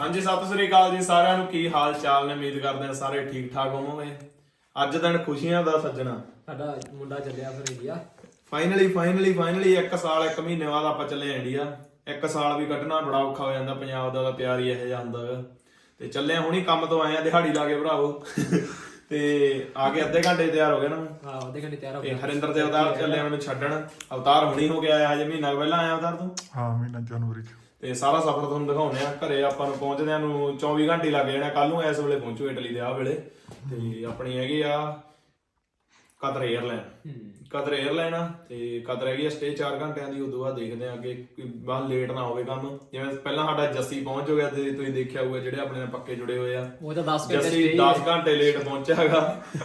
ਹਾਂਜੀ ਸਤਿ ਸ੍ਰੀ ਅਕਾਲ ਜੀ ਸਾਰਿਆਂ ਨੂੰ। ਕੀ ਹਾਲ ਚਾਲ ਨੇ? ਉਮੀਦ ਕਰਦੇ ਹਾਂ ਸਾਰੇ ਠੀਕ ਠਾਕ ਹੋਵੋਗੇ। ਅੱਜ ਦਿਨ ਖੁਸ਼ੀਆਂ ਦਾ ਸੱਜਣਾ। ਸਾਡਾ ਮੁੰਡਾ ਚੱਲਿਆ ਫਿਰ ਇੰਡੀਆ। ਫਾਈਨਲੀ ਫਾਈਨਲੀ ਫਾਈਨਲੀ ਇੱਕ ਸਾਲ ਇੱਕ ਮਹੀਨੇ ਬਾਅਦ ਆਪਾਂ ਚੱਲੇ ਇੰਡੀਆ। ਇੱਕ ਸਾਲ ਵੀ ਕੱਢਣਾ ਬੜਾ ਔਖਾ ਹੋ ਜਾਂਦਾ ਪੰਜਾਬ ਦਾ ਤਾਂ ਪਿਆਰ ਹੀ ਇਹੋ ਜਿਹਾ ਹੁੰਦਾ ਗਾ। ਤੇ ਚੱਲੇ ਹੁਣੀ ਕੰਮ ਤੋਂ ਆਏ ਆ ਦਿਹਾੜੀ ਲਾ ਕੇ ਭਰਾਵੋ। ਤੇ ਆ ਕੇ ਅੱਧੇ ਘੰਟੇ ਤਿਆਰ ਹੋ ਗਏ ਨਾ। ਹਾਂ ਉਹਦੇ ਘੰਟੇ ਤਿਆਰ ਹੋ ਗਿਆ ਹਰਿੰਦਰ ਦੇ ਅਵਤਾਰ ਚੱਲੇ ਆ ਮੈਨੂੰ ਛੱਡਣ। ਅਵਤਾਰ ਹੁਣੀ ਹੋ ਕੇ ਆਇਆ ਹਜੇ ਮਹੀਨਾ ਪਹਿਲਾਂ ਆਇਆ ਅਵਤਾਰ ਤੋਂ? ਹਾਂ ਮਹੀਨਾ ਜਨਵਰੀ ਚ। ਤੇ ਸਾਰਾ ਸਫ਼ਰ ਤੁਹਾਨੂੰ ਦਿਖਾਉਣੇ ਆ ਘਰੇ ਆਪਾਂ ਨੂੰ ਪਹੁੰਚਦਿਆਂ ਨੂੰ 24 ਘੰਟੇ ਲੱਗ ਜਾਣਾ ਕੱਲ ਨੂੰ ਇਸ ਵੇਲੇ ਪਹੁੰਚੂ ਇਟਲੀ ਦੇ ਆ ਵੇਲੇ। ਤੇ ਆਪਣੀ ਹੈਗੀ ਆ ਕਤਰ 에ਅਰਲਾਈਨ ਕਤਰ 에ਅਰਲਾਈਨ ਆ ਤੇ ਕਤਰ ਹੈਗੀ ਆ ਸਟੇ 4 ਘੰਟਿਆਂ ਦੀ। ਉਦੋਂ ਬਾਅਦ ਦੇਖਦੇ ਆ ਅੱਗੇ ਕੋਈ ਲੇਟ ਨਾ ਹੋਵੇ ਕੰਮ। ਜਿਵੇਂ ਪਹਿਲਾਂ ਸਾਡਾ ਜੱਸੀ ਪਹੁੰਚ ਹੋ ਗਿਆ ਤੇ ਤੁਸੀਂ ਦੇਖਿਆ ਹੋਊਗਾ ਜਿਹੜੇ ਆਪਣੇ ਨਾਲ ਪੱਕੇ ਜੁੜੇ ਹੋਏ ਆ। ਉਹ ਤਾਂ 10 ਘੰਟੇ ਜੱਸੀ 10 ਘੰਟੇ ਲੇਟ ਪਹੁੰਚਿਆਗਾ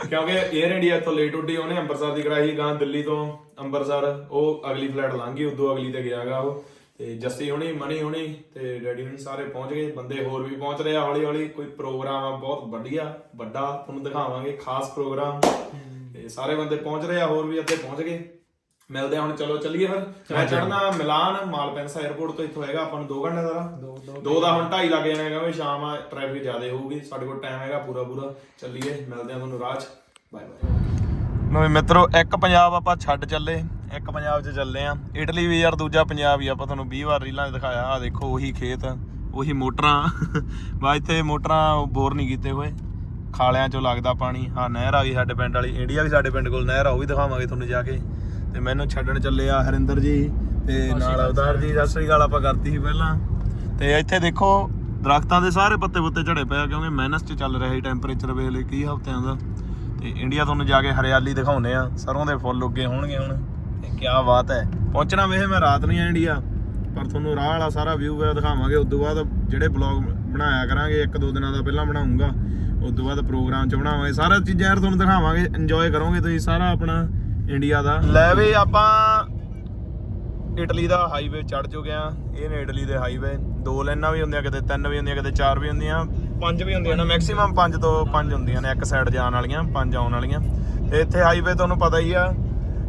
ਕਿਉਂਕਿ 에ਅਰ ਇੰਡੀਆ ਤੋਂ ਲੇਟ ਉੱਡੀ ਉਹਨੇ ਅੰਮ੍ਰਿਤਸਰ ਦੀ ਕਰਾਈ ਗਾਂ ਦਿੱਲੀ ਤੋਂ ਅੰਮ੍ਰਿਤਸਰ। ਉਹ ਅਗਲੀ ਫਲਾਈਟ ਲੰਘ ਗਈ ਉਦੋਂ ਅਗਲੀ ਤੇ ਗਿਆਗਾ ਉਹ। ਤੇ ਜੱਸੀ ਹੁਣੀ ਮਣੀ ਹੁਣੀ ਤੇ ਡੈਡੀ ਹੁਣੀ ਸਾਰੇ ਪਹੁੰਚ ਗਏ। ਬੰਦੇ ਹੋਰ ਵੀ ਪਹੁੰਚ ਰਹੇ ਆ ਹੌਲੀ ਹੌਲੀ। ਕੋਈ ਪ੍ਰੋਗਰਾਮ ਆ ਬਹੁਤ ਵਧੀਆ ਵੱਡਾ ਤੁਹਾਨੂੰ ਦਿਖਾਵਾਂਗੇ ਖਾਸ ਪ੍ਰੋਗਰਾਮ। ਤੇ ਸਾਰੇ ਬੰਦੇ ਪਹੁੰਚ ਰਹੇ ਆ ਹੋਰ ਵੀ ਅੱਧੇ ਪਹੁੰਚ ਗਏ। ਮਿਲਦੇ ਆ ਹੁਣ ਚਲੋ ਚੱਲੀਏ ਫਿਰ। ਮੈਂ ਚੜਨਾ ਮਿਲਾਨ ਮਾਲਪੈਂਸਾ 에ਅਰਪੋਰਟ ਤੋਂ ਇੱਥੋਂ ਹੈਗਾ ਆਪਾਂ ਨੂੰ 2 ਘੰਟੇ ਦਾ। ਦੋ ਦੋ ਹੁਣ 2.5 ਲੱਗ ਜਾਣਾ ਕਿਉਂਕਿ ਸ਼ਾਮ ਆ ਟ੍ਰੈਫਿਕ ਜ਼ਿਆਦਾ ਹੋਊਗੀ। ਸਾਡੇ ਕੋਲ ਟਾਈਮ ਹੈਗਾ ਪੂਰਾ ਪੂਰਾ। ਚੱਲੀਏ ਮਿਲਦੇ ਆ ਤੁਹਾਨੂੰ 'ਚ। ਬਾਏ ਬਾਏ ਨੋ ਮਿੱਤਰੋ ਇੱਕ ਪੰਜਾਬ ਆਪਾਂ ਛੱਡ ਚੱਲੇ ਇੱਕ ਪੰਜਾਬ 'ਚ ਚੱਲੇ ਆ। ਇਟਲੀ ਵੀ ਯਾਰ ਦੂਜਾ ਪੰਜਾਬ ਹੀ ਆਪਾਂ ਤੁਹਾਨੂੰ 20 ਵਾਰ ਰੀਲਾਂ 'ਚ ਦਿਖਾਇਆ ਆ ਦੇਖੋ ਉਹੀ ਖੇਤ ਉਹੀ ਮੋਟਰਾਂ। ਬਾ ਇੱਥੇ ਮੋਟਰਾਂ ਬੋਰ ਨਹੀਂ ਕੀਤੇ ਹੋਏ। ਖਾਲਿਆਂ 'ਚੋਂ ਲੱਗਦਾ ਪਾਣੀ। ਹਾਂ ਨਹਿਰ ਆ ਗਈ ਸਾਡੇ ਪਿੰਡ ਵਾਲੀ। ਇੰਡੀਆ ਵੀ ਸਾਡੇ ਪਿੰਡ ਕੋਲ ਨਹਿਰ ਆ ਉਹ ਵੀ ਦਿਖਾਵਾਂਗੇ ਤੁਹਾਨੂੰ ਜਾ ਕੇ। ਤੇ ਮੈਨੂੰ ਛੱਡਣ ਚੱਲੇ ਆ ਹਰਿੰਦਰ ਜੀ ਤੇ ਨਾਲ ਅਵਤਾਰ ਜੀ ਸਤਿ ਸ੍ਰੀ ਅਕਾਲ ਆਪਾਂ ਕਰਤੀ ਸੀ ਪਹਿਲਾਂ। ਤੇ ਇੱਥੇ ਦੇਖੋ ਦਰਖਤਾਂ ਦੇ ਸਾਰੇ ਪੱਤੇ ਪੁੱਤੇ ਝੜੇ ਪਏ ਆ ਕਿਉਂਕਿ ਮਾਈਨਸ 'ਚ ਚੱਲ ਰਿਹਾ ਹੈ ਟੈਂਪਰੇਚਰ ਵੇਖ ਲਈ ਕੀ ਹਫ਼ਤਿਆਂ ਦਾ। ਤੇ ਇੰਡੀਆ ਤੁਹਾਨੂੰ ਜਾ ਕੇ ਹਰਿਆਲੀ ਦਿਖਾਉਨੇ ਆ, ਸਰੋਂ ਦੇ ਫੁੱਲ ਉੱਗੇ ਹੋਣਗੇ ਹੁਣ। ਤੇ ਕੀ ਬਾਤ ਹੈ। ਪਹੁੰਚਣਾ ਵੇਖ ਮੈਂ ਰਾਤ ਨਹੀਂ ਆ ਇੰਡੀਆ, ਪਰ ਤੁਹਾਨੂੰ ਰਾਹ ਵਾਲਾ ਸਾਰਾ ਵਿਊ ਹੈ ਦਿਖਾਵਾਂਗੇ। ਉਸ ਤੋਂ ਬਾਅਦ ਜਿਹੜੇ ਬਲੌਗ ਬਣਾਇਆ ਕਰਾਂਗੇ, ਇੱਕ ਦੋ ਦਿਨਾਂ ਦਾ ਪਹਿਲਾਂ ਬਣਾਉਂਗਾ। ਉਸ ਤੋਂ ਬਾਅਦ ਪ੍ਰੋਗਰਾਮ ਚ ਬਣਾਵਾਂਗੇ। ਸਾਰਾ ਚੀਜ਼ਾਂ ਯਾਰ ਤੁਹਾਨੂੰ ਦਿਖਾਵਾਂਗੇ ਇੰਜੋਏ ਕਰੋਗੇ ਤੁਸੀਂ ਸਾਰਾ ਆਪਣਾ ਇੰਡੀਆ ਦਾ। ਲੈ ਵੀ ਆਪਾਂ ਇਟਲੀ ਦਾ ਹਾਈਵੇ ਚੜ ਚੁੱਕੇ ਆ। ਇਹ ਨੇ ਇਟਲੀ ਦੇ ਹਾਈਵੇ ਦੋ ਲਾਈਨਾਂ ਵੀ ਹੁੰਦੀਆਂ, ਕਿਤੇ ਤਿੰਨ ਵੀ ਹੁੰਦੀਆਂ, ਕਿਤੇ ਚਾਰ ਵੀ ਹੁੰਦੀਆਂ। ਪੰਜ ਵੀ ਹੁੰਦੀਆਂ ਨੇ ਮੈਕਸਿਮਮ ਪੰਜ ਤੋਂ ਪੰਜ ਹੁੰਦੀਆਂ ਨੇ, ਇੱਕ ਸਾਈਡ ਜਾਣ ਵਾਲੀਆਂ, ਪੰਜ ਆਉਣ ਵਾਲੀਆਂ। ਤੇ ਇੱਥੇ ਹਾਈਵੇ ਤੁਹਾਨੂੰ ਪਤਾ ਹੀ ਆ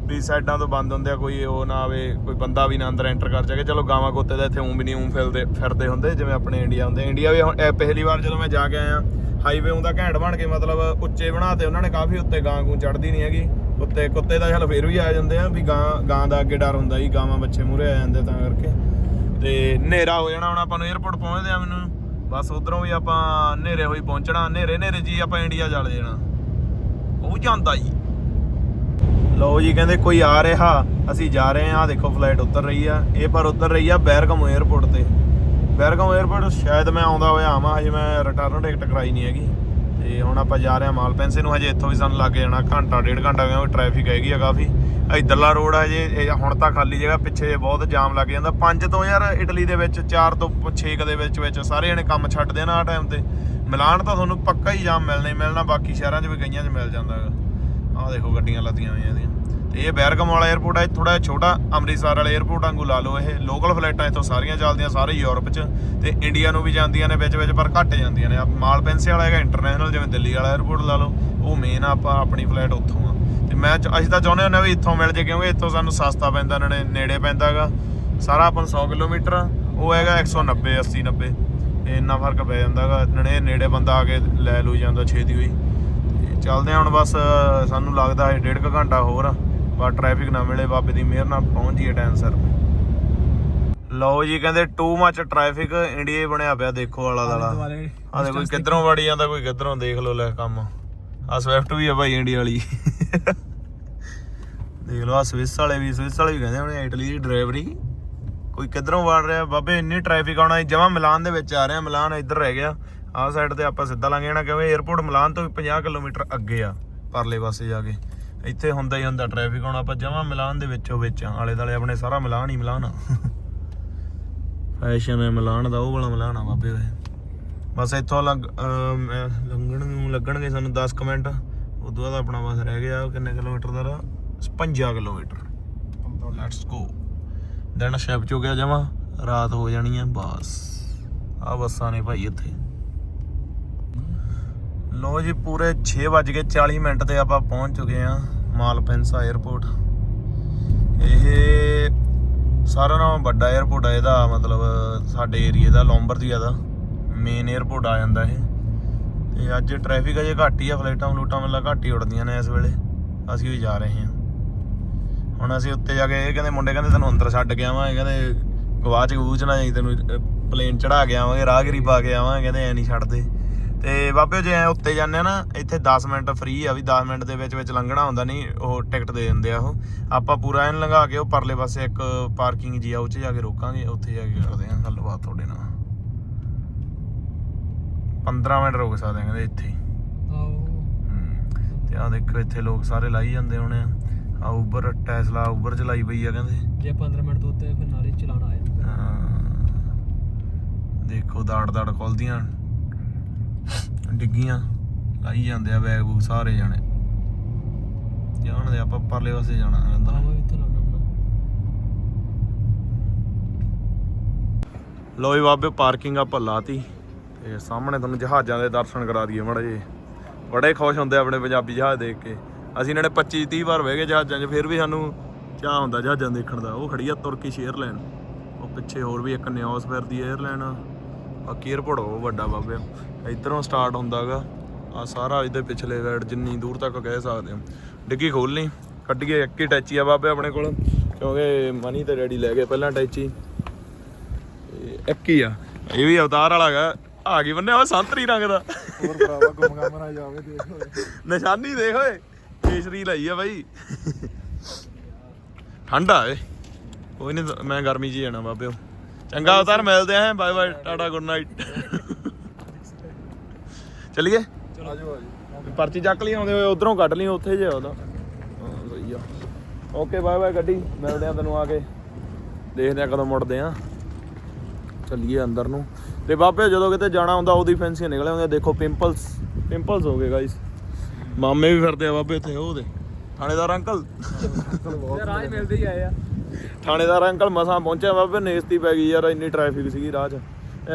ਵੀ ਸਾਈਡਾਂ ਤੋਂ ਬੰਦ ਹੁੰਦੇ ਆ, ਕੋਈ ਉਹ ਨਾ ਆਵੇ, ਕੋਈ ਬੰਦਾ ਵੀ ਨਾ ਅੰਦਰ ਐਂਟਰ ਕਰ ਜਾਵੇ। ਚਲੋ ਗਾਵਾਂ ਕੁੱਤੇ ਦਾ ਇੱਥੇ ਉਂ ਵੀ ਨਹੀਂ ਉਂ ਫਿਰਦੇ ਫਿਰਦੇ ਹੁੰਦੇ, ਜਿਵੇਂ ਆਪਣੇ ਇੰਡੀਆ ਹੁੰਦੇ। ਇੰਡੀਆ ਵੀ ਹੁਣ ਪਹਿਲੀ ਵਾਰ ਜਦੋਂ ਮੈਂ ਜਾ ਕੇ ਆਇਆ ਹਾਈਵੇ ਉਹਦਾ ਘੈਂਟ ਬਣ ਕੇ ਮਤਲਬ ਉੱਚੇ ਬਣਾਤੇ ਉਹਨਾਂ ਨੇ ਕਾਫੀ ਉੱਤੇ ਗਾਂ ਗੂੰ ਚੜਦੀ ਨਹੀਂ ਹੈਗੀ। ਉੱਤੇ ਕੁੱਤੇ ਦਾ ਚੱਲ ਫੇਰ ਵੀ ਆ ਜਾਂਦੇ ਆ, ਵੀ ਗਾਂ ਗਾਂ ਦਾ ਅੱਗੇ ਡਰ ਹੁੰਦਾ ਜੀ, ਗਾਵਾਂ ਬੱਚੇ ਮੂਰੇ ਆ ਜਾਂਦੇ ਤਾਂ ਕਰਕੇ। ਤੇ ਹਨੇਰਾ ਹੋ ਜਾਣਾ ਹੁਣ ਆਪਾਂ ਨੂੰ 에어ਪੋਰਟ ਪਹੁੰਚਦੇ ਆ ਮੈਨੂੰ। ਬਸ ਉਧਰੋਂ ਵੀ ਆਪਾਂ ਹਨੇਰੇ ਹੋਈ ਪਹੁੰਚਣਾ, ਹਨੇਰੇ ਹਨੇਰੇ ਜੀ ਆਪਾਂ ਇੰਡੀਆ ਚੱਲ ਜਾਣਾ। ਉਹ ਜਾਂਦਾ ਜੀ। ਲਓ ਜੀ, ਕਹਿੰਦੇ ਕੋਈ ਆ ਰਿਹਾ, ਅਸੀਂ ਜਾ ਰਹੇ ਹਾਂ। ਆ ਦੇਖੋ ਫਲਾਈਟ ਉਤਰ ਰਹੀ ਆ। ਇਹ ਪਰ ਉਤਰ ਰਹੀ ਆ ਬੈਰਗਮ 에ਅਰਪੋਰਟ ਤੇ। ਬੈਰਗਮ 에ਅਰਪੋਰਟ ਸ਼ਾਇਦ ਮੈਂ ਆਉਂਦਾ ਹੋਇਆ, ਆਵਾਂ, ਹਜੇ ਮੈਂ ਰਿਟਰਨ ਟਿਕਟ ਕਰਾਈ ਨਹੀਂ ਹੈਗੀ। ਤੇ ਹੁਣ ਆਪਾਂ ਜਾ ਰਹੇ ਹਾਂ ਮਾਲਪੈਂਸੇ ਨੂੰ। ਹਜੇ ਇੱਥੋਂ ਵੀ ਸਾਨੂੰ ਲੱਗ ਜਾਣਾ ਘੰਟਾ, ਡੇਢ ਘੰਟਾ, ਕਿਉਂਕਿ ਟ੍ਰੈਫਿਕ ਹੈਗੀ ਆ ਕਾਫੀ। ਇਧਰਲਾ ਰੋਡ ਆ ਜੇ ਹੁਣ ਤਾਂ ਖਾਲੀ ਜਗ੍ਹਾ, ਪਿੱਛੇ ਜੇ ਬਹੁਤ ਜਾਮ ਲੱਗ ਜਾਂਦਾ। ਪੰਜ ਤੋਂ ਯਾਰ ਇਟਲੀ ਦੇ ਵਿੱਚ, ਚਾਰ ਤੋਂ 6 ਦੇ ਵਿੱਚ ਵਿੱਚ ਸਾਰੇ ਜਣੇ ਕੰਮ ਛੱਡ ਦੇਣਾ ਆ ਟਾਈਮ ਤੇ। ਮਿਲਾਨ ਤਾਂ ਤੁਹਾਨੂੰ ਪੱਕਾ ਹੀ ਜਾਮ ਮਿਲਣਾ ਹੀ ਮਿਲਣਾ, ਬਾਕੀ ਸ਼ਹਿਰਾਂ 'ਚ ਵੀ ਕਈਆਂ 'ਚ ਮਿਲ ਜਾਂਦਾ ਆ ਦੇਖੋ ਗੱਡੀਆਂ ਲੱਦੀਆਂ ਹੋਈਆਂ ਇਹਦੀਆਂ। ਤੇ ਇਹ ਬੈਰਗਮ ਵਾਲਾ 에어ਪੋਰਟ ਹੈ ਥੋੜਾ ਛੋਟਾ, ਅੰਮ੍ਰਿਤਸਰ ਵਾਲਾ 에어ਪੋਰਟ ਵਾਂਗੂ ਲਾ ਲਓ ਇਹ। ਲੋਕਲ ਫਲਾਈਟਾਂ ਇੱਥੋਂ ਸਾਰੀਆਂ ਚੱਲਦੀਆਂ ਸਾਰੇ ਯੂਰਪ 'ਚ ਤੇ ਇੰਡੀਆ ਨੂੰ ਵੀ ਜਾਂਦੀਆਂ ਨੇ ਵਿੱਚ ਵਿੱਚ, ਪਰ ਘੱਟ ਜਾਂਦੀਆਂ ਨੇ। ਮਾਲਪੈਂਸੇ ਵਾਲਾ ਹੈਗਾ ਇੰਟਰਨੈਸ਼ਨਲ ਜਿਵੇਂ ਦਿੱਲੀ ਵਾਲਾ 에어ਪੋਰਟ ਲਾ ਲਓ, ਉਹ ਮੇਨ ਆ, ਆਪਾਂ ਆਪਣੀ ਫਲਾਈਟ ਉੱਥੋਂ ਮੈਂ ਅਸੀਂ ਤਾਂ ਚਾਹੁੰਦੇ ਹੁੰਦੇ ਹਾਂ ਵੀ ਇੱਥੋਂ ਮਿਲ ਜੇ ਕਿਉਂਕਿ ਇੱਥੋਂ ਸਾਨੂੰ ਸਸਤਾ ਪੈਂਦਾ ਨਾਲੇ ਨੇੜੇ ਪੈਂਦਾਗਾ ਸਾਰਾ ਆਪਾਂ ਨੂੰ 100 ਕਿਲੋਮੀਟਰ ਉਹ ਹੈਗਾ 190 80 90 ਇਹ ਇੰਨਾ ਫ਼ਰਕ ਪੈ ਜਾਂਦਾਗਾ ਇਹ ਨੇੜੇ ਬੰਦਾ ਆ ਕੇ ਲੈ ਲੂ ਜਾਂਦਾ ਛੇਤੀ ਹੋਈ। ਤੇ ਚੱਲਦੇ ਹਾਂ ਹੁਣ ਬਸ ਸਾਨੂੰ ਲੱਗਦਾ ਹੈ ਡੇਢ ਕੁ ਘੰਟਾ ਹੋਰ ਪਰ ਟ੍ਰੈਫਿਕ ਨਾ ਮਿਲੇ ਬਾਬੇ ਦੀ ਮਿਹਰ ਨਾਲ ਪਹੁੰਚ ਜੀਏ ਟਾਈਮ ਸਰ। ਲਓ ਜੀ ਕਹਿੰਦੇ ਟੂ ਮੱਚ ਟ੍ਰੈਫਿਕ ਇੰਡੀਆ ਹੀ ਬਣਿਆ ਪਿਆ ਦੇਖੋ ਆਲਾ ਦਾਲਾ। ਆ ਦੇਖੋ ਕਿੱਧਰੋਂ ਵੜੀ ਜਾਂਦਾ ਕੋਈ ਕਿੱਧਰੋਂ ਦੇਖ ਲਓ ਲੈ ਕੰਮ। ਆ ਸਵਿਫਟ ਵੀ ਆ ਭਾਈ ਇੰਡੀਆ ਵਾਲੀ। ਦੇਖ ਲਓ ਆ ਸਵਿਸ ਵਾਲੇ ਵੀ, ਸਵਿਸ ਵਾਲੇ ਵੀ ਕਹਿੰਦੇ ਉਹਨੇ ਇਟਲੀ ਦੀ ਡਰਾਈਵਰੀ ਕੋਈ ਕਿੱਧਰੋਂ ਵੜ ਰਿਹਾ? ਬਾਬੇ, ਇੰਨੀ ਟ੍ਰੈਫਿਕ ਆਉਣਾ ਜਮਾ ਮਿਲਾਨ ਦੇ ਵਿੱਚ ਆ ਰਿਹਾ ਮਿਲਾਨ ਇੱਧਰ ਰਹਿ ਗਿਆ। ਆਹ ਸਾਈਡ ਤੇ ਆਪਾਂ ਸਿੱਧਾ ਲੰਘ ਜਾਣਾ, ਕਿਉਂਕਿ 에어ਪੋਰਟ ਮਿਲਾਨ ਤੋਂ ਵੀ 50 ਕਿਲੋਮੀਟਰ ਅੱਗੇ ਆ, ਪਰਲੇ ਪਾਸੇ ਜਾ ਕੇ। ਇੱਥੇ ਹੁੰਦਾ ਹੀ ਹੁੰਦਾ ਟ੍ਰੈਫਿਕ ਆਉਣਾ, ਆਪਾਂ ਜਮਾ ਮਿਲਾਨ ਦੇ ਵਿੱਚੋਂ ਵਿੱਚ ਆਲੇ ਦਾਲੇ ਆਪਣੇ ਸਾਰਾ ਮਿਲਾਨ ਹੀ ਮਿਲਾਨ ਆ। ਫੈਸ਼ਨ ਹੈ, ਮਿਲਾਨ ਦਾ, ਉਹ ਵਾਲਾ ਮਿਲਾਨ ਆ ਬਾਬੇ ਓਏ ਬਸ ਇੱਥੋਂ ਲੱਗ ਲੰਘਣ ਨੂੰ ਲੱਗਣਗੇ ਸਾਨੂੰ 10 ਕੁ ਮਿੰਟ। ਉਦੋਂ ਬਾਅਦ ਆਪਣਾ ਬਸ ਰਹਿ ਗਿਆ ਕਿੰਨੇ ਕਿਲੋਮੀਟਰ ਦਾ ਰਾ? 55 ਕਿਲੋਮੀਟਰ। ਲੈਟਸ ਗੋ ਦਿਨ ਸ਼ੈਪ ਚੋ ਗਿਆ ਜਾਵਾਂ ਰਾਤ ਹੋ ਜਾਣੀ ਹੈ ਬਸ। ਆ ਬੱਸਾਂ ਨੇ ਭਾਈ ਇੱਥੇ। ਲੋ ਜੀ, ਪੂਰੇ 6:40 ਮਿੰਟ ਤੇ ਆਪਾਂ ਪਹੁੰਚ ਚੁੱਕੇ ਆ ਮਾਲਪੈਂਸਾ 에ਅਰਪੋਰਟ ਇਹ ਸਾਰਿਆਂ ਨਾਲੋਂ ਵੱਡਾ 에ਅਰਪੋਰਟ ਹੈ ਇਹਦਾ ਮਤਲਬ ਸਾਡੇ ਏਰੀਆ ਦਾ ਲੌਂਬਰਦੀਆ ਦਾ ਮੇਨ 에ਅਰਪੋਰਟ ਆ ਜਾਂਦਾ ਇਹ। ਤੇ ਅੱਜ ਟ੍ਰੈਫਿਕ ਅਜੇ ਘੱਟ ਹੀ ਆ, ਫਲਾਈਟਾਂ ਫਲੂਟਾਂ ਮਤਲਬ ਘੱਟ ਹੀ ਉੜਦੀਆਂ ਨੇ ਇਸ ਵੇਲੇ। ਅਸੀਂ ਵੀ ਜਾ ਰਹੇ ਹਾਂ। ਹੁਣ ਅਸੀਂ ਉੱਤੇ ਜਾ ਕੇ ਇਹ ਕਹਿੰਦੇ ਮੁੰਡੇ ਕਹਿੰਦੇ ਤੈਨੂੰ ਅੰਦਰ ਛੱਡ ਕੇ ਆਵਾਂਗੇ ਕਹਿੰਦੇ ਗਵਾਚ ਗੂਚ ਨਾ ਜਾਈ ਤੈਨੂੰ ਪਲੇਨ ਚੜਾ ਕੇ ਆਵਾਂਗੇ ਰਾਹਗਰੀ ਪਾ ਕੇ ਆਵਾਂਗੇ ਕਹਿੰਦੇ ਐ ਨਹੀਂ ਛੱਡਦੇ। ਤੇ ਬਾਬੇ ਜੇ ਐ ਉੱਤੇ ਜਾਂਦੇ ਆ ਨਾ ਇੱਥੇ 10 ਮਿੰਟ ਫ੍ਰੀ ਆ ਵੀ 10 ਮਿੰਟ ਦੇ ਵਿੱਚ ਵਿੱਚ ਲੰਘਣਾ ਹੁੰਦਾ ਨਹੀਂ ਉਹ ਟਿਕਟ ਦੇ ਦਿੰਦੇ ਆ ਉਹ। ਆਪਾਂ ਪੂਰਾ ਐਨ ਲੰਘਾ ਕੇ ਉਹ ਪਰਲੇ ਪਾਸੇ ਇੱਕ ਪਾਰਕਿੰਗ ਜੀ ਆ 'ਚ ਜਾ ਕੇ ਰੋਕਾਂਗੇ ਉੱਥੇ ਜਾ ਕੇ ਕਰਦੇ ਆ ਗੱਲਬਾਤ ਤੁਹਾਡੇ ਨਾਲ। 15 ਮਿੰਟ ਰੁਕ ਸਕਦੇ ਆ ਕਹਿੰਦੇ ਇੱਥੇ ਹੀ। ਆਓ ਹਮ, ਤੇ ਆ ਦੇਖੋ ਇੱਥੇ ਲੋਕ ਸਾਰੇ ਲਾਈ ਜਾਂਦੇ ਹੋਣੇ ਆ। ਆ ਉਬਰ ਟੈਸਲਾ ਉਬਰ ਚਲਾਈ ਪਈ ਆ ਕਹਿੰਦੇ। ਜੇ 15 ਮਿੰਟ ਤੋਂ ਉੱਤੇ ਫਿਰ ਨਾਲੇ ਚਲਾਣਾ ਆ ਜਾਂਦਾ। ਹਾਂ। ਦੇਖੋ ਦਾੜ ਦਾੜ ਖੋਲਦੀਆਂ। ਡਿੱਗੀਆਂ ਲਾਈ ਜਾਂਦੇ ਆ ਬੈਗ ਬੂਗ ਸਾਰੇ ਜਾਣੇ। ਜਾਣਦੇ ਆਪਾਂ ਪਰਲੇ ਪਾਸੇ ਜਾਣਾ ਰਹਿੰਦਾ। ਆਵਾ ਵੀ ਹੁੰਦਾ ਲੋ ਜੀ ਬਾਬੇ ਪਾਰਕਿੰਗ ਆ ਭੱਲਾਤੀ ਤੇ ਸਾਹਮਣੇ ਤੁਹਾਨੂੰ ਜਹਾਜ਼ਾਂ ਦੇ ਦਰਸ਼ਨ ਕਰਾ ਦਈਏ ਮੜਾ ਜੀ ਬੜੇ ਖੁਸ਼ ਹੁੰਦੇ ਆਪਣੇ ਪੰਜਾਬੀ ਜਹਾਜ਼ ਦੇਖ ਕੇ। ਅਸੀਂ ਇਹਨਾਂ ਨੇ 25 30 ਵਾਰ ਬਹਿ ਗਏ ਜਹਾਜ਼ਾਂ 'ਚ ਫਿਰ ਵੀ ਸਾਨੂੰ ਚਾਹ ਹੁੰਦਾ ਜਹਾਜ਼ਾਂ ਦੇਖਣ ਦਾ। ਉਹ ਖੜੀ ਆ ਤੁਰਕੀ ਲੈਣ ਉਹ ਪਿੱਛੇ ਹੋਰ ਵੀ ਇੱਕ ਨਿਓਸ ਫਿਰਦੀ ਏਅਰਲਾਈਨ ਬਾਕੀ ਏਅਰਪੋਰਟ ਉਹ ਵੱਡਾ ਬਾਬੇ ਇਧਰੋਂ ਸਟਾਰਟ ਹੁੰਦਾਗਾ। ਆ ਸਾਰਾ ਇਹਦੇ ਪਿਛਲੇ ਸਾਈਡ ਜਿੰਨੀ ਦੂਰ ਤੱਕ ਕਹਿ ਸਕਦੇ ਹਾਂ। ਡਿੱਗੀ ਖੋਲ ਲਈ ਕੱਢੀਏ ਇੱਕ ਹੀ ਟੈਚੀ ਆ ਬਾਬੇ ਆਪਣੇ ਕੋਲ। ਕਿਉਂਕਿ ਮਨੀ ਤੇ ਰੈਡੀ ਲੈ ਗਏ ਪਹਿਲਾਂ ਟੈਚੀ। ਇੱਕ ਹੀ ਆ। ਇਹ ਵੀ ਅਵਤਾਰ ਵਾਲਾ ਹੈਗਾ ਆ ਗਈ ਬੰਨੇ ਉਹ ਸੰਤਰੀ ਰੰਗ ਦਾ। ਹੋਰ ਭਰਾਵਾ ਗੁੰਮਗਾਮ ਨਾ ਜਾਵੇ ਦੇਖ ਨਿਸ਼ਾਨੀ ਦੇਖ ਓਏ। ਕੇਸਰੀ ਲਈ ਆ ਬਾਈ। ਠੰਡਾ ਏ। ਕੋਈ ਨਹੀਂ ਮੈਂ ਗਰਮੀ 'ਚ ਹੀ ਜਾਣਾ ਬਾਬਿਓ ਚੰਗਾ ਅਵਤਾਰ, ਮਿਲਦੇ ਆਂ। Bye bye tata good night ਚਲਿਏ? ਆਜੋ ਆਜੋ ਪਰਚੀ ਚੱਕ ਲਈ, ਆਉਂਦੇ ਹੋਏ ਉਧਰੋਂ ਕੱਢ ਲਈ, ਉੱਥੇ ਜੇ ਉਹਦਾ। ਸਹੀ ਆ। ਓਕੇ ਬਾਏ ਬਾਏ ਗੱਡੀ। ਮਿਲਦੇ ਆ ਤੈਨੂੰ ਆ ਕੇ। ਦੇਖਦੇ ਆ ਕਦੋਂ ਮੁੜਦੇ ਆ। ਚੱਲੀਏ ਅੰਦਰ ਨੂੰ। ਤੇ ਬਾਬੇ ਜਦੋਂ ਕਿਤੇ ਜਾਣਾ ਹੁੰਦਾ, ਉਹਦੀ ਫੈਂਸੀ ਨਿਕਲੇ ਹੁੰਦੇ ਦੇਖੋ ਪਿੰਪਲਸ ਪਿੰਪਲਸ ਹੋ ਗਏ ਗਾਇਸ ਮਾਮੇ ਵੀ ਫਿਰਦੇ ਆ ਬਾਬੇ ਇੱਥੇ ਉਹਦੇ ਥਾਣੇਦਾਰ ਅੰਕਲ। ਤੇ ਰਾਜ ਮਿਲਦੇ ਹੀ ਆਏ ਆ। ਥਾਣੇਦਾਰ ਅੰਕਲ ਮਸਾਂ ਪਹੁੰਚਿਆ ਬਾਬੇ ਨੇਸਤੀ ਪੈ ਗਈ ਯਾਰ ਇੰਨੀ ਟ੍ਰੈਫਿਕ ਸੀਗੀ ਰਾਹ 'ਚ।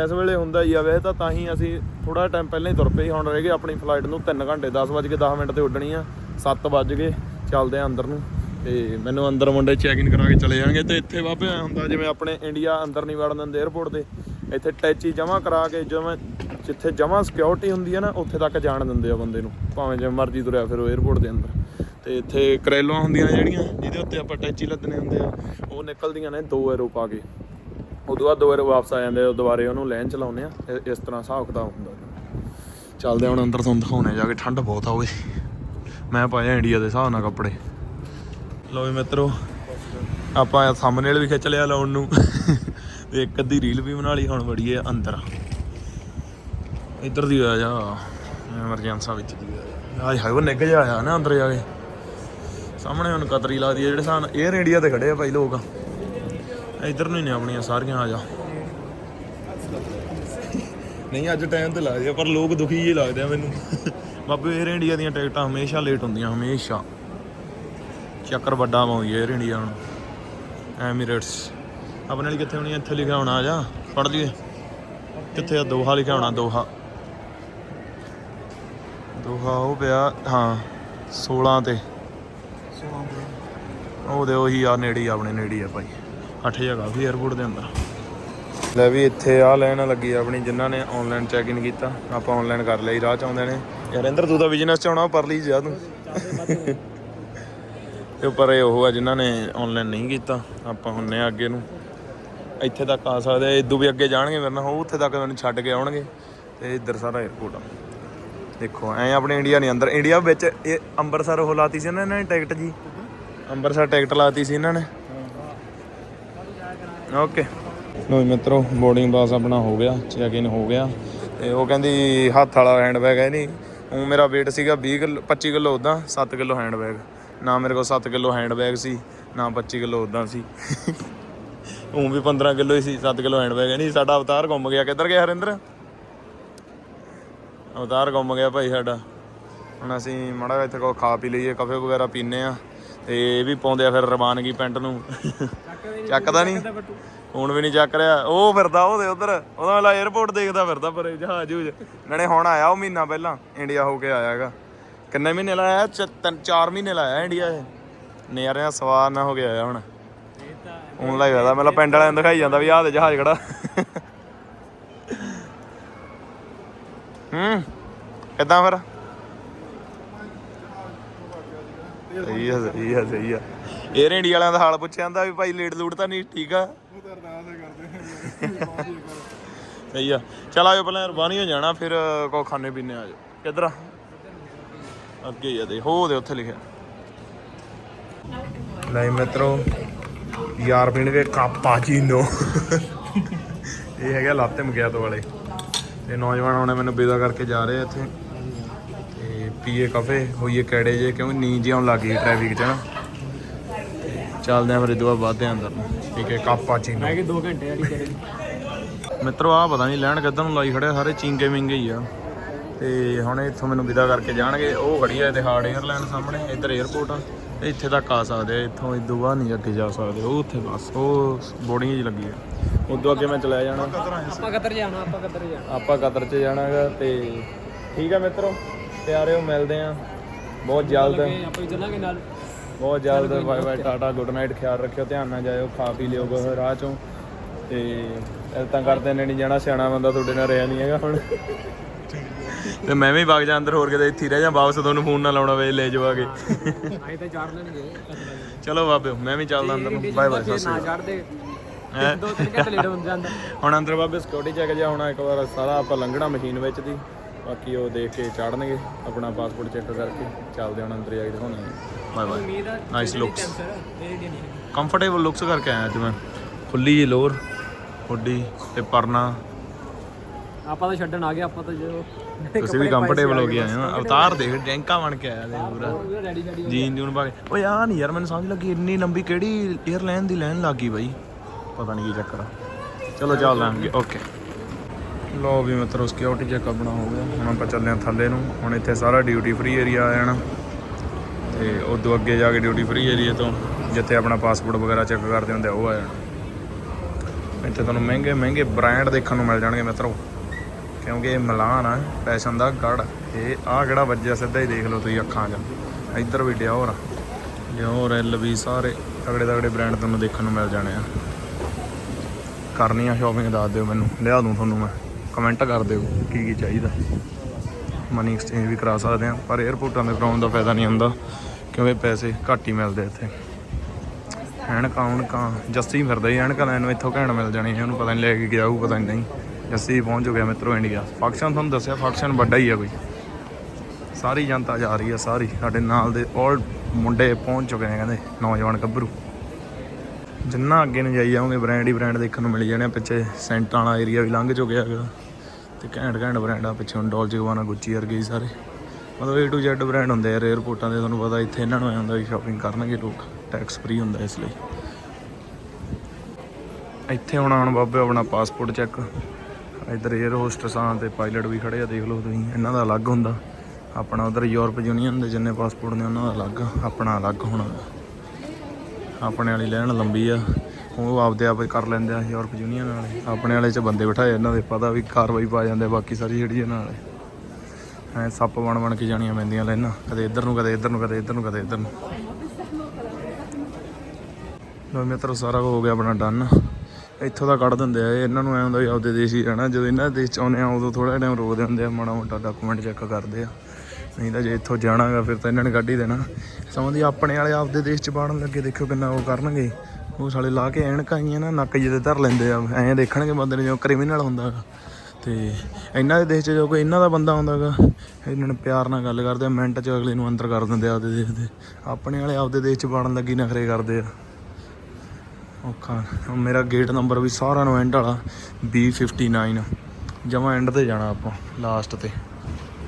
ਇਸ ਵੇਲੇ ਹੁੰਦਾ ਹੀ ਆ ਵੈਸੇ ਤਾਂ ਤਾਂ ਹੀ ਅਸੀਂ ਥੋੜਾ ਟਾਈਮ ਪਹਿਲਾਂ ਹੀ ਤੁਰ ਪਏ। ਹੁਣ ਰਹਿ ਗਏ ਆਪਣੀ ਫਲਾਈਟ ਨੂੰ 3 ਘੰਟੇ 10 ਵਜੇ 10 ਮਿੰਟ ਤੇ ਉੱਡਣੀ ਆ। 7 ਵਜ ਗਏ ਚੱਲਦੇ ਆ ਅੰਦਰ ਨੂੰ। ਤੇ ਮੈਨੂੰ ਅੰਦਰ ਮੁੰਡੇ ਚੈੱਕ ਇਨ ਕਰਾ ਕੇ ਚਲੇ ਜਾਣਗੇ। ਤੇ ਇੱਥੇ ਬਾਬੇ ਹੁੰਦਾ ਜਿਵੇਂ ਆਪਣੇ ਇੰਡੀਆ ਅੰਦਰ ਨਹੀਂ ਵੜਨ ਦਿੰਦੇ 에어ਪੋਰਟ ਦੇ ਇੱਥੇ ਟੈਚੀ ਜਮਾ ਕਰਾ ਕੇ ਜਿਵੇਂ ਜਿੱਥੇ ਜਮਾ ਸਿਕਿਉਰਿਟੀ ਹੁੰਦੀ ਆ ਨਾ, ਉੱਥੇ ਤੱਕ ਜਾਣ ਦਿੰਦੇ ਆ ਬੰਦੇ ਨੂੰ। ਭਾਵੇਂ ਜਿਵੇਂ ਮਰਜ਼ੀ ਤੁਰਿਆ ਫਿਰ 에어ਪੋਰਟ ਦੇ ਅੰਦਰ। ਤੇ ਇੱਥੇ ਕਰੇਲੋਆਂ ਹੁੰਦੀਆਂ ਜਿਹੜੀਆਂ, ਜਿਹਦੇ ਉੱਤੇ ਆਪਾਂ ਟੈਚੀ ਲੱਦਨੇ ਹੁੰਦੇ ਆ, ਉਹ ਨਿਕਲਦੀਆਂ ਨੇ ਦੋ ਐਰੋ ਪਾ ਕੇ। ਉਦੋਂ ਬਾਅਦ ਦੋ ਐਰੋ ਵਾਪਸ ਆ ਜਾਂਦੇ ਆ ਦੁਬਾਰੇ ਉਹਨੂੰ ਲੈਣ ਚਲਾਉਂਦੇ ਆ ਇਸ ਤਰ੍ਹਾਂ ਹਿਸਾਬ ਕਿਤਾਬ ਹੁੰਦਾ। ਚੱਲਦੇ ਹੁਣ ਅੰਦਰ ਤੁਹਾਨੂੰ ਦਿਖਾਉਣੇ, ਜਾ ਕੇ ਠੰਡ ਬਹੁਤ ਆ ਓਏ ਮੈਂ ਪਾਇਆ ਇੰਡੀਆ ਦੇ ਹਿਸਾਬ ਨਾਲ ਕੱਪੜੇ। ਲੋ ਵੀ ਮਿੱਤਰੋ, ਆਪਾਂ ਵਾਲੇ ਵੀ ਖਿੱਚ ਲਿਆ ਲਾਉਣ ਨੂੰ। ਤੇ ਇੱਕ ਅੱਧੀ ਰੀਲ ਵੀ ਬਣਾ ਲਈ, ਹੁਣ ਵੜੀਏ ਅੰਦਰ। ਇੱਧਰ ਦੀ ਆ ਜਾ। ਐਮਰਜੈਂਸਾ ਵਿੱਚ ਦੀ ਆ ਹਾਏ ਹਾਏ, ਉਹ ਨਿੱਗ ਜਾ ਆਇਆ ਨਾ ਅੰਦਰ ਜਾ ਕੇ। ਸਾਹਮਣੇ ਹੁਣ ਕਤਰੀ ਲੱਗਦੀ ਹੈ ਜਿਹੜੇ ਸਾਨ ਏਅਰ ਇੰਡੀਆ ਤੇ ਖੜੇ ਆ ਭਾਈ ਲੋਕ। ਇੱਧਰ ਨੂੰ ਹੀ ਨੇ ਆਪਣੀਆਂ ਸਾਰੀਆਂ, ਆ ਜਾ। ਨਹੀਂ, ਅੱਜ ਟਾਈਮ ਤੇ ਲੱਗਦੇ ਆ, ਪਰ ਲੋਕ ਦੁਖੀ ਹੀ ਲੱਗਦੇ ਆ ਮੈਨੂੰ। ਬਾਬੇ ਏਅਰ ਇੰਡੀਆ ਦੀਆਂ ਟਿਕਟਾਂ ਹਮੇਸ਼ਾ ਲੇਟ ਹੁੰਦੀਆਂ, ਹਮੇਸ਼ਾ। ਚੱਕਰ ਵੱਡਾ ਪਾਉਂਦੀ ਏਅਰ ਇੰਡੀਆ ਨੂੰ। ਐਮੀਰੇਟਸ ਆਪਣੇ ਲਈ ਕਿੱਥੇ ਹੋਣੀ ਇੱਥੇ ਲਿਖਿਆ ਹੋਣਾ, ਆ ਜਾ। ਪੜ ਲਈਏ। ਕਿੱਥੇ ਆ? ਦੋਹਾ ਲਿਖਿਆ ਹੋਣਾ, ਦੋਹਾ। ਦੋਹਾ ਉਹ ਪਿਆ ਹਾਂ 16 ਤੇ। 16 ਉਹ ਦੇ ਉਹੀ ਆ ਨੇੜੇ ਆਪਣੇ ਨੇੜੇ ਆ ਭਾਈ। 8000 ਕਾਫੀ 에어ਪੋਰਟ ਦੇ ਅੰਦਰ। ਲੈ ਵੀ ਇੱਥੇ ਆ ਲੈਣ ਲੱਗੀ ਆਪਣੀ ਜਿਨ੍ਹਾਂ ਨੇ ਆਨਲਾਈਨ ਚੈੱਕ ਇਨ ਕੀਤਾ। ਆਪਾਂ ਆਨਲਾਈਨ ਕਰ ਲਈ ਰਾਹ ਚ ਆਉਂਦੇ ਨੇ। ਯਾਰ ਇੰਦਰ ਤੂੰ ਦਾ ਬਿਜ਼ਨਸ ਚ ਆਉਣਾ ਪਰ ਲਈ ਜਾ ਤੂੰ। ਤੇ ਪਰ ਇਹ ਉਹ ਆ ਜਿਨ੍ਹਾਂ ਨੇ ਆਨਲਾਈਨ ਨਹੀਂ ਕੀਤਾ। ਆਪਾਂ ਹੁੰਨੇ ਆ ਅੱਗੇ ਨੂੰ। ਇੱਥੇ ਤੱਕ ਆ ਸਕਦੇ ਇਦੋਂ ਵੀ ਅੱਗੇ ਜਾਣਗੇ ਮੇਰੇ ਨਾਲ। ਉਹ ਉੱਥੇ ਤੱਕ ਮੈਨੂੰ ਛੱਡ ਕੇ ਆਉਣਗੇ। ਤੇ ਇੱਧਰ ਸਾਰਾ 에어ਪੋਰਟ ਆ। ਦੇਖੋ, ਐ ਆਪਣੇ ਇੰਡੀਆ ਨਹੀਂ ਅੰਦਰ ਇੰਡੀਆ ਵਿੱਚ ਇਹ ਅੰਮ੍ਰਿਤਸਰ ਉਹ ਲਾਤੀ ਸੀ ਨਾ ਇਹਨਾਂ ਨੇ ਟਿਕਟ ਜੀ। ਅੰਮ੍ਰਿਤਸਰ ਟਿਕਟ ਲਾਤੀ ਸੀ ਇਹਨਾਂ ਨੇ। ਓਕੇ ਲੋ ਮਿੱਤਰੋ ਬੋਰਡਿੰਗ ਪਾਸ ਆਪਣਾ ਹੋ ਗਿਆ ਚੈੱਕ ਇਨ ਹੋ ਗਿਆ। ਤੇ ਉਹ ਕਹਿੰਦੀ ਹੱਥ ਵਾਲਾ ਹੈਂਡਬੈਗ ਹੈ ਨਹੀਂ। ਉਹ ਮੇਰਾ weight ਸੀਗਾ 20 ਕਿਲੋ 25 ਕਿਲੋ ਉਦਾਂ 7 ਕਿਲੋ ਹੈਂਡਬੈਗ ਨਾ ਮੇਰੇ ਕੋਲ 7 ਕਿਲੋ ਹੈਂਡਬੈਗ ਸੀ, ਨਾ 25 ਕਿਲੋ ਉਦਾਂ ਸੀ। ਉਹ ਵੀ 15 ਕਿਲੋ ਹੀ ਸੀ 7 ਕਿਲੋ ਹੈਂਡਬੈਗ ਹੈ ਨਹੀਂ। ਸਾਡਾ ਅਵਤਾਰ ਘੁੰਮ ਗਿਆ। ਕਿੱਧਰ ਗਿਆ ਹਰਿੰਦਰ? ਅਵਤਾਰ ਗੁੰਮ ਗਿਆ ਭਾਈ ਸਾਡਾ। ਹੁਣ ਅਸੀਂ ਮੜਾ ਇੱਥੇ ਕੋ ਖਾ ਪੀ ਲਈਏ, ਕਾਫੇ ਵਗੈਰਾ ਪੀਨੇ ਆ ਤੇ ਇਹ ਵੀ ਪਾਉਂਦੇ ਆ ਫਿਰ ਰਵਾਨਗੀ ਪੈਂਟ ਨੂੰ। ਚੱਕਦਾ ਨਹੀਂ। ਹੁਣ ਵੀ ਨਹੀਂ ਚੱਕ ਰਿਹਾ। ਉਹ ਫਿਰਦਾ ਉਹਦੇ ਉਧਰ। ਉਹਦਾ ਵਾਲਾ 에어ਪੋਰਟ ਦੇਖਦਾ ਫਿਰਦਾ, ਪਰ ਜਹਾਜ਼ ਜੂਜ। ਨਾਲੇ ਹੁਣ ਆਇਆ ਉਹ ਮਹੀਨਾ ਪਹਿਲਾਂ, ਇੰਡੀਆ ਹੋ ਕੇ ਆਇਆ ਹੈਗਾ। ਕਿੰਨੇ ਮਹੀਨੇ ਲਾਇਆ? ਤਿੰਨ, ਚਾਰ ਮਹੀਨੇ ਲਾਇਆ ਇੰਡੀਆ ਇਹ। ਨਜ਼ਾਰਿਆਂ ਸਵਾਰ ਨਾ ਹੋ ਗਿਆ ਆਇਆ ਹੁਣ। ਹੁਣ ਲਾਇਆ ਜਾਂਦਾ ਮਤਲਬ ਪਿੰਡ ਵਾਲਿਆਂ ਨੂੰ ਦਿਖਾਈ ਜਾਂਦਾ ਵੀ ਆਹ ਤੇ ਜਹਾਜ਼ ਖੜਾ। ਹੂੰ? ਕਿੱਦਾਂ ਫਿਰ? ਸਹੀ ਆ ਸਹੀ ਆ ਸਹੀ ਆ। 에ਅਰ ਇੰਡੀਆ ਵਾਲਿਆਂ ਦਾ ਹਾਲ ਪੁੱਛਿਆ ਜਾਂਦਾ ਵੀ ਭਾਈ ਲੇਟ ਲੂਟ ਤਾਂ ਨਹੀਂ ਠੀਕ ਆ? ਸਹੀ ਆ। ਚਲ ਆਜੋ ਪਹਿਲਾਂ ਰਵਾਨੀ ਹੋ ਜਾਣਾ ਫਿਰ ਕੋ ਖਾਣੇ ਪੀਣੇ ਆਜੋ। ਕਿੱਧਰ ਆ? ਅੱਗੇ ਹੀ ਆ ਦੇ ਹੋ ਦੇ ਉੱਥੇ ਲਿਖਿਆ। ਨਹੀਂ ਮਿੱਤਰੋ ਯਾਰ ਪੀਣਗੇ ਕਾਪਾਚੀਨੋ ਇਹ ਹੈਗਾ ਲਾਤੇ ਮਗਿਆਤ ਵਾਲੇ। ਤੇ ਨੌਜਵਾਨ ਹੁਣੇ ਮੈਨੂੰ ਬੇਦਾ ਕਰਕੇ ਜਾ ਰਹੇ ਆ ਇੱਥੇ। ਤੇ ਪੀਏ ਕਾਫੇ ਹੋਈਏ ਕੈੜੇ ਜੇ ਕਿਉਂਕਿ ਨੀਂਦ ਜਿਹੀ ਆਉਣ ਲੱਗ ਗਈ ਟ੍ਰੈਫਿਕ 'ਚ ਨਾ। ਚੱਲਦੇ ਆ ਫਿਰ ਬਾਅਦ ਵੱਧਦੇ ਆ ਅੰਦਰ। ਠੀਕ ਹੈ ਕਾਪਾਚੀਨੋ ਮੈਂ ਕਿ 2 ਘੰਟੇ ਵਾਲੀ ਕਰੇ। ਮਿੱਤਰੋ ਆ ਪਤਾ ਨਹੀਂ ਲੈਣ ਕਿੱਧਰ ਨੂੰ ਲਾਈ ਖੜੇ ਆ, ਸਾਰੇ ਚਿੰਗੇ ਮਿੰਗੇ ਹੀ ਆ। ਤੇ ਹੁਣ ਇੱਥੋਂ ਮੈਨੂੰ ਵਿਦਾ ਕਰਕੇ ਜਾਣਗੇ। ਉਹ ਖੜੀ ਆ ਤੇ ਹਾਰਡ 에ਅਰਲਾਈਨ ਸਾਹਮਣੇ ਇੱਧਰ 에ਅਰਪੋਰਟ ਆ। ਇੱਥੇ ਤੱਕ ਆ ਸਕਦੇ ਆ ਇੱਥੋਂ ਇਦੋਂ ਬਾਅਦ ਨਹੀਂ ਅੱਗੇ ਜਾ ਸਕਦੇ ਉਹ ਉੱਥੇ ਬਸ ਉਹ ਬੋਰਡਿੰਗ ਜੀ ਲੱਗੀ ਆ। ਉਦੋਂ ਅੱਗੇ ਮੈਂ ਚਲਾ ਜਾਣਾ। ਆਪਾਂ ਕਤਰ ਜਾਣਾ ਆਪਾਂ ਕਤਰ ਜਾਣਾ। ਆਪਾਂ ਕਤਰ 'ਚ ਜਾਣਾਗਾ ਤੇ ਠੀਕ ਆ ਮਿੱਤਰੋ ਪਿਆਰਿਓ ਮਿਲਦੇ ਆ। ਬਹੁਤ ਜਲਦ। ਲੱਗੇ ਆਪਾਂ ਵੀ ਚੱਲਾਂਗੇ ਨਾਲ। ਬਹੁਤ ਜਲਦ bye bye tata good night ਖਿਆਲ ਰੱਖਿਓ ਧਿਆਨ ਨਾਲ ਜਾਇਓ ਖਾ ਪੀ ਲਿਓ ਕੁਛ ਰਾਹ ਚੋਂ। ਤੇ ਇਲਤਾਂ ਕਰਦੇ ਨੇ ਨਹੀਂ ਜਾਣਾ ਸਿਆਣਾ ਬੰਦਾ ਤੁਹਾਡੇ ਨਾਲ ਰਿਹਾ ਨਹੀਂ ਹੈਗਾ ਹੁਣ। ਤੇ ਮੈਂ ਵੀ ਵਗ ਜਾ ਅੰਦਰ ਹੋਰ ਕਿਤੇ ਇੱਥੇ ਰਹਿ ਜਾ ਵਾਪਸ ਤੁਹਾਨੂੰ ਫੋਨ ਨਾ ਲਾਉਣਾ ਵੇ ਲੈ ਜਾਵਾਂਗੇ ਆਏ ਤਾਂ ਚਾੜ ਲੈਣਗੇ ਕਤਰ ਚਲੋ ਬਾਬੇ ਮੈਂ ਵੀ ਚੱਲਦਾ ਅੰਦਰ ਨੂੰ। ਬਾਏ ਬਾਏ ਸਤਿ ਸ਼੍ਰੀ? ਦੋ ਤਿੰਨ ਘੰਟੇ ਲੇਟ ਹੋ ਜਾਂਦਾ। ਹੁਣ ਅੰਦਰ ਬਾਬੇ ਸਿਕਿਉਰਿਟੀ ਚੈੱਕ ਜਾ ਹੋਣਾ ਇੱਕ ਵਾਰ ਸਾਰਾ ਆਪਾਂ ਲੰਘਣਾ ਮਸ਼ੀਨ ਵਿੱਚ ਦੀ। ਬਾਕੀ ਉਹ ਦੇਖ ਕੇ ਚਾੜਨਗੇ ਆਪਣਾ ਪਾਸਪੋਰਟ ਚੈੱਕ ਕਰਕੇ। ਚੱਲਦੇ ਹੁਣ ਅੰਦਰ ਜਾ ਕੇ ਦਿਖਾਉਣੇ bye bye nice looks comfortable looks ਕਰਕੇ ਆਇਆ ਅੱਜ ਮੈਂ। ਖੁੱਲੀ ਜੀ ਲੋਰ ਹੁੱਡੀ ਤੇ ਪਰਨਾ। ਆਪਾਂ ਤਾਂ ਛੱਡਣ ਆ ਗਏ ਆਪਾਂ ਤਾਂ ਜੋ ਤੁਸੀਂ ਵੀ ਕੰਫਰਟੇਬਲ ਹੋ ਗਏ ਆਏ ਹੋ ਅਵਤਾਰ ਦੇਖ ਟੈਂਕਾ ਬਣ ਕੇ ਆਇਆ ਦੇ ਪੂਰਾ। ਜੀਨ ਜੂਨ ਪਾ ਕੇ। ਓਏ ਆ ਨਹੀਂ ਯਾਰ ਮੈਨੂੰ ਸਮਝ ਲੱਗੀ ਇੰਨੀ ਲੰਬੀ ਕਿਹੜੀ 에ਅਰਲਾਈਨ ਦੀ ਲਾਈਨ ਲੱਗੀ ਬਾਈ। ਪਤਾ ਨਹੀਂ ਕੀ ਚੱਕਰ ਆ। ਚਲੋ ਚੱਲ ਲਾਂਗੇ ਓਕੇ ਲੋ ਵੀ ਮਿੱਤਰੋ ਸਿਕਿਉਰਿਟੀ ਚੈੱਕ ਆਪਣਾ ਹੋ ਗਿਆ। ਹੁਣ ਆਪਾਂ ਚੱਲਦੇ ਹਾਂ ਥੱਲੇ ਨੂੰ। ਹੁਣ ਇੱਥੇ ਸਾਰਾ ਡਿਊਟੀ ਫ੍ਰੀ ਏਰੀਆ ਆ ਜਾਣਾ। ਤੇ ਉਦੋਂ ਅੱਗੇ ਜਾ ਕੇ ਡਿਊਟੀ ਫ੍ਰੀ ਏਰੀਆ ਤੋਂ ਜਿੱਥੇ ਆਪਣਾ ਪਾਸਪੋਰਟ ਵਗੈਰਾ ਚੈੱਕ ਕਰਦੇ ਹੁੰਦੇ ਆ ਉਹ ਆ ਜਾਣਾ। ਇੱਥੇ ਤੁਹਾਨੂੰ ਮਹਿੰਗੇ ਮਹਿੰਗੇ ਬ੍ਰਾਂਡ ਦੇਖਣ ਨੂੰ ਮਿਲ ਜਾਣਗੇ ਮਿੱਤਰੋ। ਕਿਉਂਕਿ ਇਹ ਮਿਲਾਨ ਆ ਫੈਸ਼ਨ ਦਾ ਗੜ। ਇਹ ਆ ਕਿਹੜਾ ਵੱਜਿਆ ਸਿੱਧਾ ਹੀ ਦੇਖ ਲਓ ਤੁਸੀਂ ਅੱਖਾਂ 'ਚ। ਇੱਧਰ ਵੀ ਡਿਓਰ ਡਿਓਰ, ਐਲ ਵੀ, ਸਾਰੇ ਤਗੜੇ ਤਗੜੇ ਬ੍ਰਾਂਡ ਤੁਹਾਨੂੰ ਦੇਖਣ ਨੂੰ ਮਿਲ ਜਾਣੇ ਆ। ਕਰਨੀ ਆ ਸ਼ਾਪਿੰਗ ਦੱਸ ਦਿਓ ਮੈਨੂੰ, ਲਿਆ ਦੂੰ ਤੁਹਾਨੂੰ ਮੈਂ। ਕਮੈਂਟ ਕਰ ਦਿਓ ਕੀ ਕੀ ਚਾਹੀਦਾ। ਮਨੀ ਐਕਸਚੇਂਜ ਵੀ ਕਰਾ ਸਕਦੇ ਆ, ਪਰ 에ਅਰਪੋਰਟਾਂ ਦੇ ਕਰਾਉਣ ਦਾ ਫਾਇਦਾ ਨਹੀਂ ਹੁੰਦਾ, ਕਿਉਂਕਿ ਪੈਸੇ ਘੱਟ ਹੀ ਮਿਲਦੇ ਇੱਥੇ। ਐਨਕਾਂ ਉਨਕਾਂ ਜੱਸੀ ਫਿਰਦਾ ਹੀ, ਐਨਕਾਂ ਲੈਣ ਨੂੰ ਇੱਥੋਂ ਘੈਂਟ ਮਿਲ ਜਾਣੀ ਹੈ ਉਹਨੂੰ ਪਤਾ ਨਹੀਂ ਲੈ ਕੇ ਗਿਆ ਉਹ ਪਤਾ ਨਹੀਂ। ਜੱਸੀ ਪਹੁੰਚ ਚੁੱਕੇ ਮਿੱਤਰੋ ਇੰਡੀਆ। ਫੰਕਸ਼ਨ ਤੁਹਾਨੂੰ ਦੱਸਿਆ, ਫੰਕਸ਼ਨ ਵੱਡਾ ਹੀ ਆ ਕੋਈ। ਸਾਰੀ ਜਨਤਾ ਜਾ ਰਹੀ ਆ, ਸਾਰੀ। ਸਾਡੇ ਨਾਲ ਦੇ ਔਲ ਮੁੰਡੇ ਪਹੁੰਚ ਚੁੱਕੇ ਨੇ ਕਹਿੰਦੇ, ਨੌਜਵਾਨ ਗੱਭਰੂ। ਜਿੰਨਾ ਅੱਗੇ ਨੂੰ ਜਾਈ ਜਾਓਗੇ ਬ੍ਰਾਂਡ ਹੀ ਬ੍ਰਾਂਡ ਦੇਖਣ ਨੂੰ ਮਿਲ ਜਾਣੇ ਆ। ਪਿੱਛੇ ਸੈਂਟਾਂ ਵਾਲਾ ਏਰੀਆ ਵੀ ਲੰਘ ਚੁੱਕਿਆ ਹੈਗਾ। ਤੇ ਘੈਂਟ ਘੈਂਟ ਬ੍ਰਾਂਡ ਆ ਪਿੱਛੇ ਹੁਣ ਡੋਲਚੇ ਗਵਾਨਾ ਗੁੱਚੀ ਵਰਗੇ ਹੀ ਸਾਰੇ। ਮਤਲਬ A to Z ਬ੍ਰਾਂਡ ਹੁੰਦੇ ਆ 에ਅਰਪੋਰਟਾਂ ਦੇ, ਤੁਹਾਨੂੰ ਪਤਾ ਇੱਥੇ ਇਹਨਾਂ ਨੂੰ ਆਉਂਦਾ ਵੀ ਸ਼ਾਪਿੰਗ ਕਰਨਗੇ ਲੋਕ। ਟੈਕਸ ਫ੍ਰੀ ਹੁੰਦਾ ਇਸ ਲਈ। ਇੱਥੇ ਹੁਣ ਆਉਣ ਬਾਬੇ ਆਪਣਾ ਪਾਸਪੋਰਟ ਚੈੱਕ ਇੱਧਰ 에ਅਰ ਹੋਸਟਸਾਂ ਤੇ ਪਾਇਲਟ ਵੀ ਖੜੇ ਆ, ਦੇਖ ਲਓ ਤੁਸੀਂ, ਇਹਨਾਂ ਦਾ ਅਲੱਗ ਹੁੰਦਾ। ਆਪਣਾ ਉਧਰ ਯੂਰਪ ਯੂਨੀਅਨ ਦੇ ਜਿੰਨੇ ਪਾਸਪੋਰਟ ਨੇ, ਉਹਨਾਂ ਦਾ ਅਲੱਗ, ਆਪਣਾ ਅਲੱਗ ਹੋਣਾ। ਆਪਣੇ ਵਾਲੀ ਲੈਣ ਲੰਬੀ ਆ, ਉਹ ਆਪਦੇ ਆਪ ਕਰ ਲੈਂਦੇ ਆ ਯੂਰਪ ਯੂਨੀਅਨ ਵਾਲੇ। ਆਪਣੇ ਵਾਲੇ 'ਚ ਬੰਦੇ ਬਿਠਾਏ ਇਹਨਾਂ ਦੇ, ਪਤਾ ਵੀ ਕਾਰਵਾਈ ਪਾ ਜਾਂਦੇ ਬਾਕੀ ਸਾਰੀ ਜਿਹੜੀ ਇਹਨਾਂ ਵਾਲੇ। ਐ ਸੱਪ ਬਣ ਬਣ ਕੇ ਜਾਣੀਆਂ ਪੈਂਦੀਆਂ ਲੈਣਾ ਕਦੇ ਇੱਧਰ ਨੂੰ, ਕਦੇ ਇੱਧਰ ਨੂੰ, ਕਦੇ ਇੱਧਰ ਨੂੰ, ਕਦੇ ਇੱਧਰ ਨੂੰ। ਲੋ ਮਿੱਤਰੋ, ਸਾਰਾ ਕੁਝ ਹੋ ਗਿਆ ਆਪਣਾ ਡਨ ਇੱਥੋਂ ਦਾ ਕੱਢ ਦਿੰਦੇ ਆ, ਇਹਨਾਂ ਨੂੰ ਐ ਹੁੰਦਾ ਵੀ ਆਪਦੇ ਦੇਸ਼ ਹੀ ਰਹਿਣਾ, ਜਦੋਂ ਇਹਨਾਂ ਦੇ ਦੇਸ਼ ਚ ਆਉਂਦੇ ਆ, ਉਦੋਂ ਥੋੜਾ ਟਾਈਮ ਰੋਕਦੇ ਹੁੰਦੇ ਆ, ਮਾੜਾ ਮੋਟਾ ਡਾਕੂਮੈਂਟ ਚੈੱਕ ਕਰਦੇ ਆ। ਨਹੀਂ ਤਾਂ ਜੇ ਇੱਥੋਂ ਜਾਣਾਗਾ, ਫਿਰ ਤਾਂ ਇਹਨਾਂ ਨੇ ਕੱਢ ਹੀ ਦੇਣਾ। ਸਮਝਦੀ ਆਪਣੇ ਵਾਲੇ ਆਪਦੇ ਦੇਸ਼ ਚ ਬਾੜਨ ਲੱਗੇ, ਦੇਖਿਓ ਕਿੰਨਾ ਉਹ ਕਰਨਗੇ। ਉਹ ਸਾਲੇ ਲਾ ਕੇ ਐਨਕਾਂ ਆਈਆਂ ਨਾ, ਨੱਕ ਜਿਹੇ ਧਰ ਲੈਂਦੇ ਆ, ਐਂ ਦੇਖਣਗੇ ਬੰਦੇ ਨੇ ਜਿਵੇਂ ਕ੍ਰਿਮੀਨਲ ਹੁੰਦਾ ਗਾ। ਤੇ ਇਹਨਾਂ ਦੇ ਦੇਸ਼ 'ਚ ਜੋ ਕੋਈ ਇਹਨਾਂ ਦਾ ਬੰਦਾ ਆਉਂਦਾਗਾ, ਇਹਨਾਂ ਨੇ ਪਿਆਰ ਨਾਲ ਗੱਲ ਕਰਦੇ ਆ, ਮਿੰਟ 'ਚ ਅਗਲੇ ਨੂੰ ਅੰਦਰ ਕਰ ਦਿੰਦੇ ਆ ਆਪਦੇ ਦੇਸ਼ ਦੇ। ਆਪਣੇ ਵਾਲੇ ਆਪਦੇ ਦੇਸ਼ 'ਚ ਬਾੜਨ ਲੱਗੀ, ਨਖਰੇ ਕਰਦੇ ਆ। ਔਖਾ। ਮੇਰਾ ਗੇਟ ਨੰਬਰ ਵੀ ਸਾਰਿਆਂ ਨੂੰ ਐਂਡ ਵਾਲਾ B59 ਜਮਾ ਐਂਡ ਤੇ ਜਾਣਾ ਆਪਾਂ ਲਾਸਟ ਤੇ।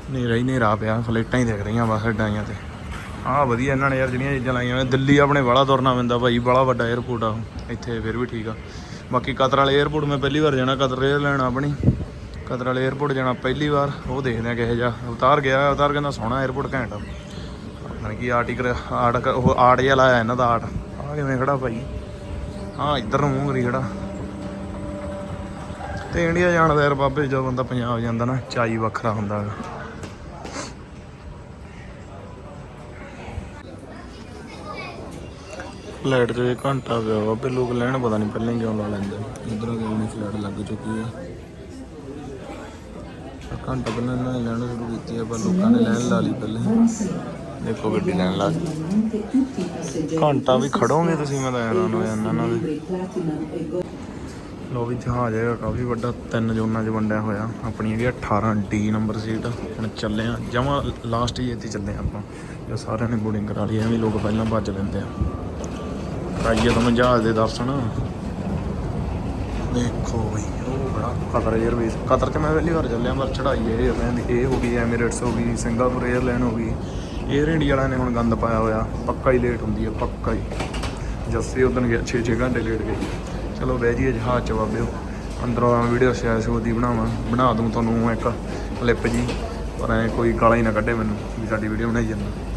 ਨੇਰਾ ਹੀ ਨੇਰਾ ਪਿਆ, ਫਲੇਟਾਂ ਹੀ ਦਿਖ ਰਹੀਆਂ ਬਸ ਡਾਈਆਂ ਤੇ। ਆਹ ਵਧੀਆ ਇਹਨਾਂ ਨੇ ਯਾਰ ਜਿਹੜੀਆਂ ਚੀਜ਼ਾਂ ਲਾਈਆਂ ਹੋਈਆਂ। ਦਿੱਲੀ ਆਪਣੇ ਬੜਾ ਤੁਰਨਾ ਪੈਂਦਾ ਭਾਈ ਬੜਾ ਵੱਡਾ 에어ਪੋਰਟ ਆ ਇੱਥੇ ਫਿਰ ਵੀ ਠੀਕ ਆ। ਬਾਕੀ ਕਤਰ ਵਾਲੇ 에어ਪੋਰਟ ਮੈਂ ਪਹਿਲੀ ਵਾਰ ਜਾਣਾ, ਕਤਰ ਏਅਰ ਲੈਣਾ ਆਪਣੀ। ਕਤਰ ਵਾਲੇ 에어ਪੋਰਟ ਜਾਣਾ ਪਹਿਲੀ ਵਾਰ, ਉਹ ਦੇਖਦੇ ਆ ਕਿਹੋ ਜਿਹਾ। ਉਤਾਰ ਗਿਆ ਉਤਾਰ ਕਹਿੰਦਾ ਸੋਹਣਾ 에어ਪੋਰਟ ਘੈਂਟ ਆ। ਮਨ ਕੀ ਆਰਟੀਕਲ ਆਰਟ ਉਹ ਆਰਟ ਜਿਹਾ ਲਾਇਆ ਇਹਨਾਂ ਦਾ ਆਰਟ ਆ ਕਿਵੇਂ ਖੜਾ ਭਾਈ। ਹਾਂ ਇੱਧਰ ਨੂੰ ਮੂੰਹ ਕਰੀ ਖੜਾ। ਤੇ ਇੰਡੀਆ ਜਾਣ ਦਾ ਯਾਰ ਬਾਬੇ ਜਦੋਂ ਬੰਦਾ ਪੰਜਾਬ ਜਾਂਦਾ ਨਾ ਚਾਈ ਵੱਖਰਾ ਹੁੰਦਾ ਗਾ ਲਾਈਟ ਤੇ ਘੰਟਾ ਪਿਆ ਬਾਬੇ ਲੋਕ ਲੈਣ ਪਤਾ ਨਹੀਂ ਪਹਿਲਾਂ ਹੀ ਕਿਉਂ ਲਾ ਲੈਂਦੇ ਇਧਰ ਗਏ ਨੇ ਫਲੈਟ ਲੱਗ ਚੁੱਕੀ ਆ। ਘੰਟਾ ਪਹਿਲਾਂ ਇਹਨਾਂ ਨੇ ਲੈਣ ਸ਼ੁਰੂ ਕੀਤੀ ਆ ਪਰ ਲੋਕਾਂ ਨੇ ਲੈਣ ਲਾ ਲਈ ਪਹਿਲੇ ਦੇਖੋ ਗੱਡੀ ਲੈਣ ਲੱਗ ਘੰਟਾ ਵੀ ਖੜੋਗੇ ਤੁਸੀਂ, ਮੈਂ ਤਾਂ ਹੈਰਾਨ ਹੋ ਜਾਂਦਾ ਇਹਨਾਂ ਦੇ। ਲੋ ਵੀ ਜਹਾਜ਼ ਹੈਗਾ, ਕਾਫੀ ਵੱਡਾ, ਤਿੰਨ ਜ਼ੋਨਾਂ 'ਚ ਵੰਡਿਆ ਹੋਇਆ। ਆਪਣੀ ਹੈਗੀ 18 ਡੀ ਨੰਬਰ ਸੀਟ। ਹੁਣ ਚੱਲੇ ਆ ਜਮਾ ਲਾਸਟ ਹੀ ਇੱਥੇ ਚੱਲੇ ਆਪਾਂ। ਜੋ ਸਾਰਿਆਂ ਨੇ ਬੋਰਡਿੰਗ ਕਰਾ ਲਈ, ਐਵੇਂ ਲੋਕ ਪਹਿਲਾਂ ਭੱਜ ਲੈਂਦੇ ਆ। ਕਰਾਈਏ ਤਾਂ ਜਹਾਜ਼ ਦੇ ਦਰਸ਼ਨ। ਦੇਖੋ ਵੀ ਉਹ ਬੜਾ ਕਤਰ 에ਅਰਵੇਜ਼ ਕਤਰ 'ਚ ਮੈਂ ਪਹਿਲੀ ਵਾਰ ਚੱਲਿਆ, ਪਰ ਚੜਾਈ ਇਹ ਇਹ ਹੋ ਗਈ ਐਮੀਰੇਟਸ ਹੋ ਗਈ ਸਿੰਗਾਪੁਰ 에ਅਰਲਾਈਨ ਹੋ ਗਈ। 에ਅਰ ਇੰਡੀਆ ਵਾਲਿਆਂ ਨੇ ਹੁਣ ਗੰਦ ਪਾਇਆ ਹੋਇਆ, ਪੱਕਾ ਹੀ ਲੇਟ ਹੁੰਦੀ ਹੈ, ਪੱਕਾ ਹੀ। ਜੱਸੇ ਉਦੋਂ ਗਿਆ 6-6 ਘੰਟੇ ਲੇਟ ਗਈ ਚਲੋ ਬਹਿ ਜੀਏ ਜਹਾਜ਼ 'ਚ ਬਾਬਿਓ, ਅੰਦਰੋਂ ਆ ਵੀਡੀਓ ਸ਼ਾਇਦ ਸ਼ੋ ਦੀ ਬਣਾਵਾਂ, ਬਣਾ ਦੂੰ ਤੁਹਾਨੂੰ ਇੱਕ ਕਲਿੱਪ ਜੀ, ਪਰ ਐ ਕੋਈ ਗਾਲਾਂ ਹੀ ਨਾ ਕੱਢੇ ਮੈਨੂੰ ਵੀ ਸਾਡੀ ਵੀਡੀਓ ਬਣਾਈ ਜਾਂਦਾ।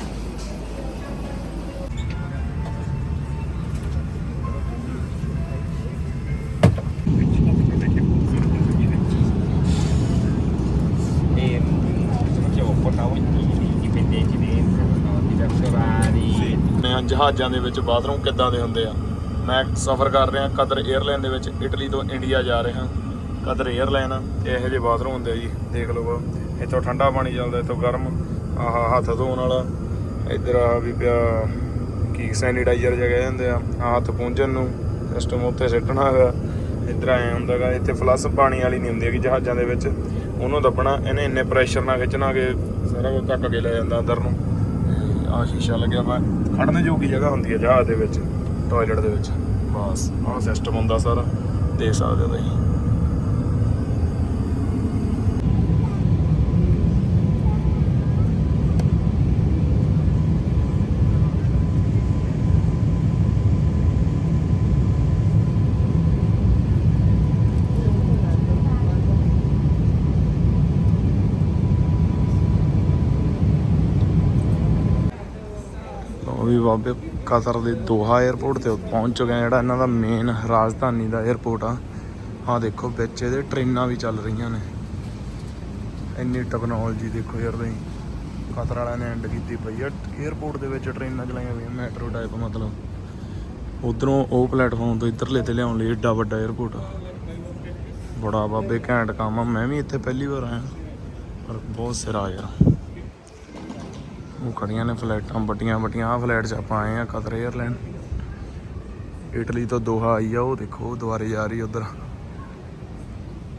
ਜਹਾਜ਼ਾਂ ਦੇ ਵਿੱਚ ਬਾਥਰੂਮ ਕਿੱਦਾਂ ਦੇ ਹੁੰਦੇ ਆ? ਮੈਂ ਸਫ਼ਰ ਕਰ ਰਿਹਾ ਕਤਰ 에ਅਰਲਾਈਨ ਦੇ ਵਿੱਚ, ਇਟਲੀ ਤੋਂ ਇੰਡੀਆ ਜਾ ਰਿਹਾ। ਕਤਰ 에ਅਰਲਾਈਨ ਇਹੋ ਜਿਹੇ ਬਾਥਰੂਮ ਹੁੰਦੇ ਆ ਜੀ, ਦੇਖ ਲਓ ਇੱਥੋਂ ਠੰਡਾ ਪਾਣੀ ਚੱਲਦਾ, ਇੱਥੋਂ ਗਰਮ। ਆਹ ਹੱਥ ਧੋਣ ਵਾਲਾ। ਇੱਧਰ ਆ ਵੀ ਪਿਆ, ਕੀ ਸੈਨੀਟਾਈਜ਼ਰ ਜਗ੍ਹਾ ਜਾਂਦੇ ਆ। ਹੱਥ ਪੂੰਝਣ ਨੂੰ ਸਿਸਟਮ ਉੱਤੇ ਸਿੱਟਣਾ ਹੈਗਾ। ਇੱਧਰ ਐ ਹੁੰਦਾਗਾ ਇੱਥੇ ਫਲੱਸ ਪਾਣੀ ਵਾਲੀ ਨਹੀਂ ਹੁੰਦੀ ਹੈਗੀ ਜਹਾਜ਼ਾਂ ਦੇ ਵਿੱਚ। ਉਹਨੂੰ ਦੱਬਣਾ, ਇਹਨੇ ਇੰਨੇ ਪ੍ਰੈਸ਼ਰ ਨਾਲ ਖਿੱਚਣਾ ਕਿ ਸਾਰਾ ਕੁਝ ਧੱਕ ਕੇ ਲੈ ਜਾਂਦਾ ਅੰਦਰ ਨੂੰ। ਆ ਸ਼ੀਸ਼ਾ ਲੱਗਿਆ ਵਾ। ਖੜਨ ਜੋਗੀ ਜਗ੍ਹਾ ਹੁੰਦੀ ਹੈ ਜਹਾਜ਼ ਦੇ ਵਿੱਚ ਟਾਇਲਟ ਦੇ ਵਿੱਚ। ਬਸ, ਆਹ ਸਿਸਟਮ ਹੁੰਦਾ ਸਾਰਾ, ਦੇਖ ਸਕਦੇ ਹੋ ਤੁਸੀਂ। ਬਾਬੇ ਕਤਰ ਦੇ ਦੋਹਾ 에ਅਰਪੋਰਟ ਤੇ ਪਹੁੰਚ ਚੁੱਕੇ ਆ ਜਿਹੜਾ ਇਹਨਾਂ ਦਾ ਮੇਨ ਰਾਜਧਾਨੀ ਦਾ 에ਅਰਪੋਰਟ ਆ। ਆ ਦੇਖੋ, ਵਿੱਚ ਇਹਦੇ ਟ੍ਰੇਨਾਂ ਵੀ ਚੱਲ ਰਹੀਆਂ ਨੇ। ਇੰਨੀ ਟੈਕਨੋਲੋਜੀ ਦੇਖੋ ਯਾਰ ਤੁਸੀਂ। ਕਤਰ ਵਾਲਿਆਂ ਨੇ ਐਂਡ ਕੀਤੀ ਪਈ ਆ। 에ਅਰਪੋਰਟ ਦੇ ਵਿੱਚ ਟ੍ਰੇਨਾਂ ਚਲਾਈਆਂ ਹੋਈਆਂ ਮੈਟਰੋ ਟਾਈਪ ਮਤਲਬ। ਉਧਰੋਂ ਉਹ ਪਲੇਟਫਾਰਮ ਤੋਂ ਇੱਧਰਲੇ ਤੇ ਲਿਆਉਣ ਲਈ ਏਡਾ ਵੱਡਾ 에ਅਰਪੋਰਟ ਆ। ਬੜਾ ਬਾਬੇ, ਘੈਂਟ ਕੰਮ ਆ। ਮੈਂ ਵੀ ਇੱਥੇ ਪਹਿਲੀ ਵਾਰ ਆਇਆ। ਪਰ ਬਹੁਤ ਸਿਰਾ ਯਾਰ। ਉਹ ਖੜੀਆਂ ਨੇ ਫਲੈਟਾਂ, ਵੱਡੀਆਂ ਵੱਡੀਆਂ ਆ ਫਲੈਟ 'ਚ ਆਪਾਂ ਆਏ ਆ ਕਤਰ 에ਅਰਲਾਈਨ ਇਟਲੀ ਤੋਂ ਦੋਹਾ ਆਈ ਆ, ਉਹ ਦੇਖੋ ਉਹ ਦੁਬਾਰੇ ਜਾ ਰਹੀ ਉਧਰ।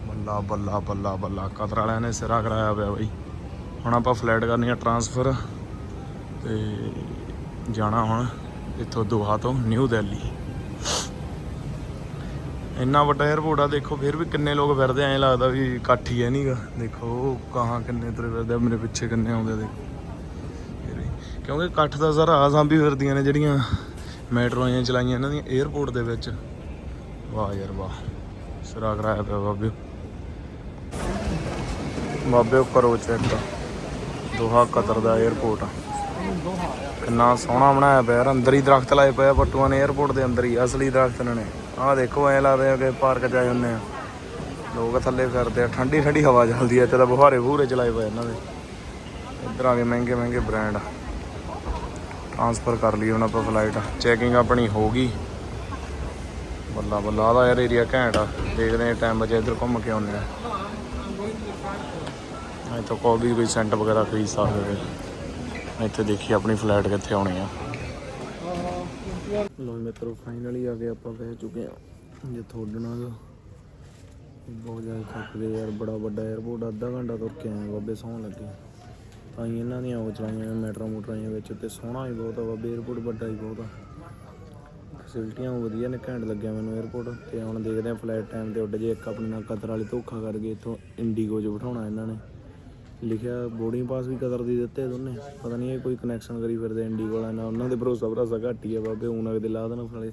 ਬੱਲਾ ਬੱਲਾ ਬੱਲਾ ਬੱਲਾ, ਕਤਰ ਵਾਲਿਆਂ ਨੇ ਸਿਰਾ ਕਰਾਇਆ ਪਿਆ ਬਾਈ। ਹੁਣ ਆਪਾਂ ਫਲੈਟ ਕਰਨੀ ਆ ਟਰਾਂਸਫਰ ਤੇ ਜਾਣਾ ਹੁਣ ਇੱਥੋਂ ਦੋਹਾ ਤੋਂ ਨਿਊ ਦਿੱਲੀ। ਇੰਨਾ ਵੱਡਾ 에ਅਰਪੋਰਟ ਆ, ਦੇਖੋ, ਫਿਰ ਵੀ ਕਿੰਨੇ ਲੋਕ ਫਿਰਦੇ ਐਂ ਲੱਗਦਾ ਵੀ ਇਕੱਠ ਹੀ ਹੈ ਨਹੀਂਗਾ ਦੇਖੋ, ਕਹਾਂ ਕਿੰਨੇ ਤੁਰੇ ਫਿਰਦੇ ਮੇਰੇ ਪਿੱਛੇ ਕਿੰਨੇ ਆਉਂਦੇ ਦੇਖੋ। ਕਿਉਂਕਿ ਇਕੱਠ ਦਾ ਜ਼ਰਾ ਸਾਂਭੀ ਫਿਰਦੀਆਂ ਨੇ ਜਿਹੜੀਆਂ ਮੈਟਰੋ ਆਈਆਂ ਚਲਾਈਆਂ ਇਹਨਾਂ ਦੀਆਂ 에어ਪੋਰਟ ਦੇ ਵਿੱਚ। ਵਾਹ ਯਾਰ ਵਾਹ, ਸਿਰਾ ਕਰਾਇਆ ਪਿਆ ਬਾਬੇ। ਬਾਬੇ ਕਰੋ ਚੈੱਕ ਦੋਹਾ ਕਤਰ ਦਾ 에어ਪੋਰਟ ਕਿੰਨਾ ਸੋਹਣਾ ਬਣਾਇਆ ਪਿਆ ਯਾਰ, ਅੰਦਰ ਹੀ ਦਰਖਤ ਲਾਏ ਪਏ ਆ ਪਟੂਆਂ ਨੇ 에어ਪੋਰਟ ਦੇ ਅੰਦਰ ਹੀ, ਅਸਲੀ ਦਰਖਤ ਨੇ। ਆਹ ਦੇਖੋ, ਐ ਲੱਗਦੇ ਆ ਕਿ ਪਾਰਕ ਜਾਏ ਆਏ ਹੁੰਨੇ ਆ। ਲੋਕ ਥੱਲੇ ਫਿਰਦੇ ਆ ਠੰਡੀ ਠੰਡੀ ਹਵਾ ਚੱਲਦੀ ਆ ਤੇ ਤਾਂ ਬੁਹਾਰੇ ਬੂਰੇ ਚਲਾਏ ਪਏ ਇਹਨਾਂ ਦੇ। ਇੱਧਰ ਆ ਗਏ ਮਹਿੰਗੇ ਮਹਿੰਗੇ ਬ੍ਰਾਂਡ ਆ ਟ੍ਰਾਂਸਫਰ ਕਰ ਲਈ ਹੁਣ ਆਪਾਂ ਫਲਾਈਟ ਚੈਕਿੰਗ ਆਪਣੀ ਹੋ ਗਈ। ਬੱਲਾ ਬੱਲਾ ਆਦਾ ਯਾਰ ਏਰੀਆ ਘੈਂਟ ਆ। ਦੇਖਦੇ ਆ ਟਾਈਮ ਬਚੇ ਇੱਧਰ ਘੁੰਮ ਕੇ ਆਉਂਦੇ ਆ ਇੱਥੋਂ ਕੋਈ ਕੋਈ ਸੈਂਟ ਵਗੈਰਾ ਖਰੀਦ ਸਕਦੇ ਇੱਥੇ ਦੇਖੀ ਆਪਣੀ ਫਲਾਈਟ ਕਿੱਥੇ ਆਉਣੀ ਆ। ਲੋ ਮਿੱਤਰੋ ਫਾਈਨਲੀ ਆ ਗਏ ਆਪਾਂ ਬਹਿ ਚੁੱਕੇ ਆ ਜਿੱਥੋਂ ਉੱਡਣਾ ਬਹੁਤ ਜ਼ਿਆਦਾ ਥੱਕ ਗਏ ਯਾਰ, ਬੜਾ ਵੱਡਾ 에ਅਰਪੋਰਟ ਅੱਧਾ ਘੰਟਾ ਤੁਰ ਕੇ ਆਏ ਬਾਬੇ ਸੌਣ ਲੱਗੇ। ਤਾਂ ਹੀ ਇਹਨਾਂ ਦੀਆਂ ਉਹ ਚਲਾਈਆਂ ਮੈਟਰਾਂ ਮੋਟਰਾਂ ਵਿੱਚ ਤੇ ਸੋਹਣਾ ਵੀ ਬਹੁਤ ਆ ਬਾਬੇ 에ਅਰਪੋਰਟ ਵੱਡਾ ਹੀ ਬਹੁਤ ਆ। ਫੈਸਿਲਿਟੀਆਂ ਵਧੀਆ ਨੇ, ਘੈਂਟ ਲੱਗਿਆ ਮੈਨੂੰ ਏਅਰਪੋਰਟ ਤੇ ਹੁਣ ਦੇਖਦੇ ਆ ਫਲਾਈਟ ਟਾਈਮ ਤੇ ਉੱਡ ਜੇ ਇੱਕ ਆਪਣੇ ਨਾਲ ਕਤਰ ਵਾਲੇ ਧੋਖਾ ਕਰ ਗਏ ਇੱਥੋਂ ਇੰਡੀਗੋ 'ਚ ਬਿਠਾਉਣਾ ਇਹਨਾਂ ਨੇ। ਲਿਖਿਆ ਬੋਰਡਿੰਗ ਪਾਸ ਵੀ ਕਦਰ ਦੀ ਦਿੱਤੇ ਦੋਨੇ, ਪਤਾ ਨਹੀਂ ਇਹ ਕੋਈ ਕਨੈਕਸ਼ਨ ਕਰੀ ਫਿਰਦੇ ਇੰਡੀਗੋ ਵਾਲਿਆਂ ਨਾਲ, ਉਹਨਾਂ ਦੇ ਭਰੋਸਾ ਭਰੋਸਾ ਘੱਟ ਹੀ ਆ ਬਾਬੇ ਹੁਣ ਅਗਦੇ ਲਾ ਦੇਣ ਫਲੇ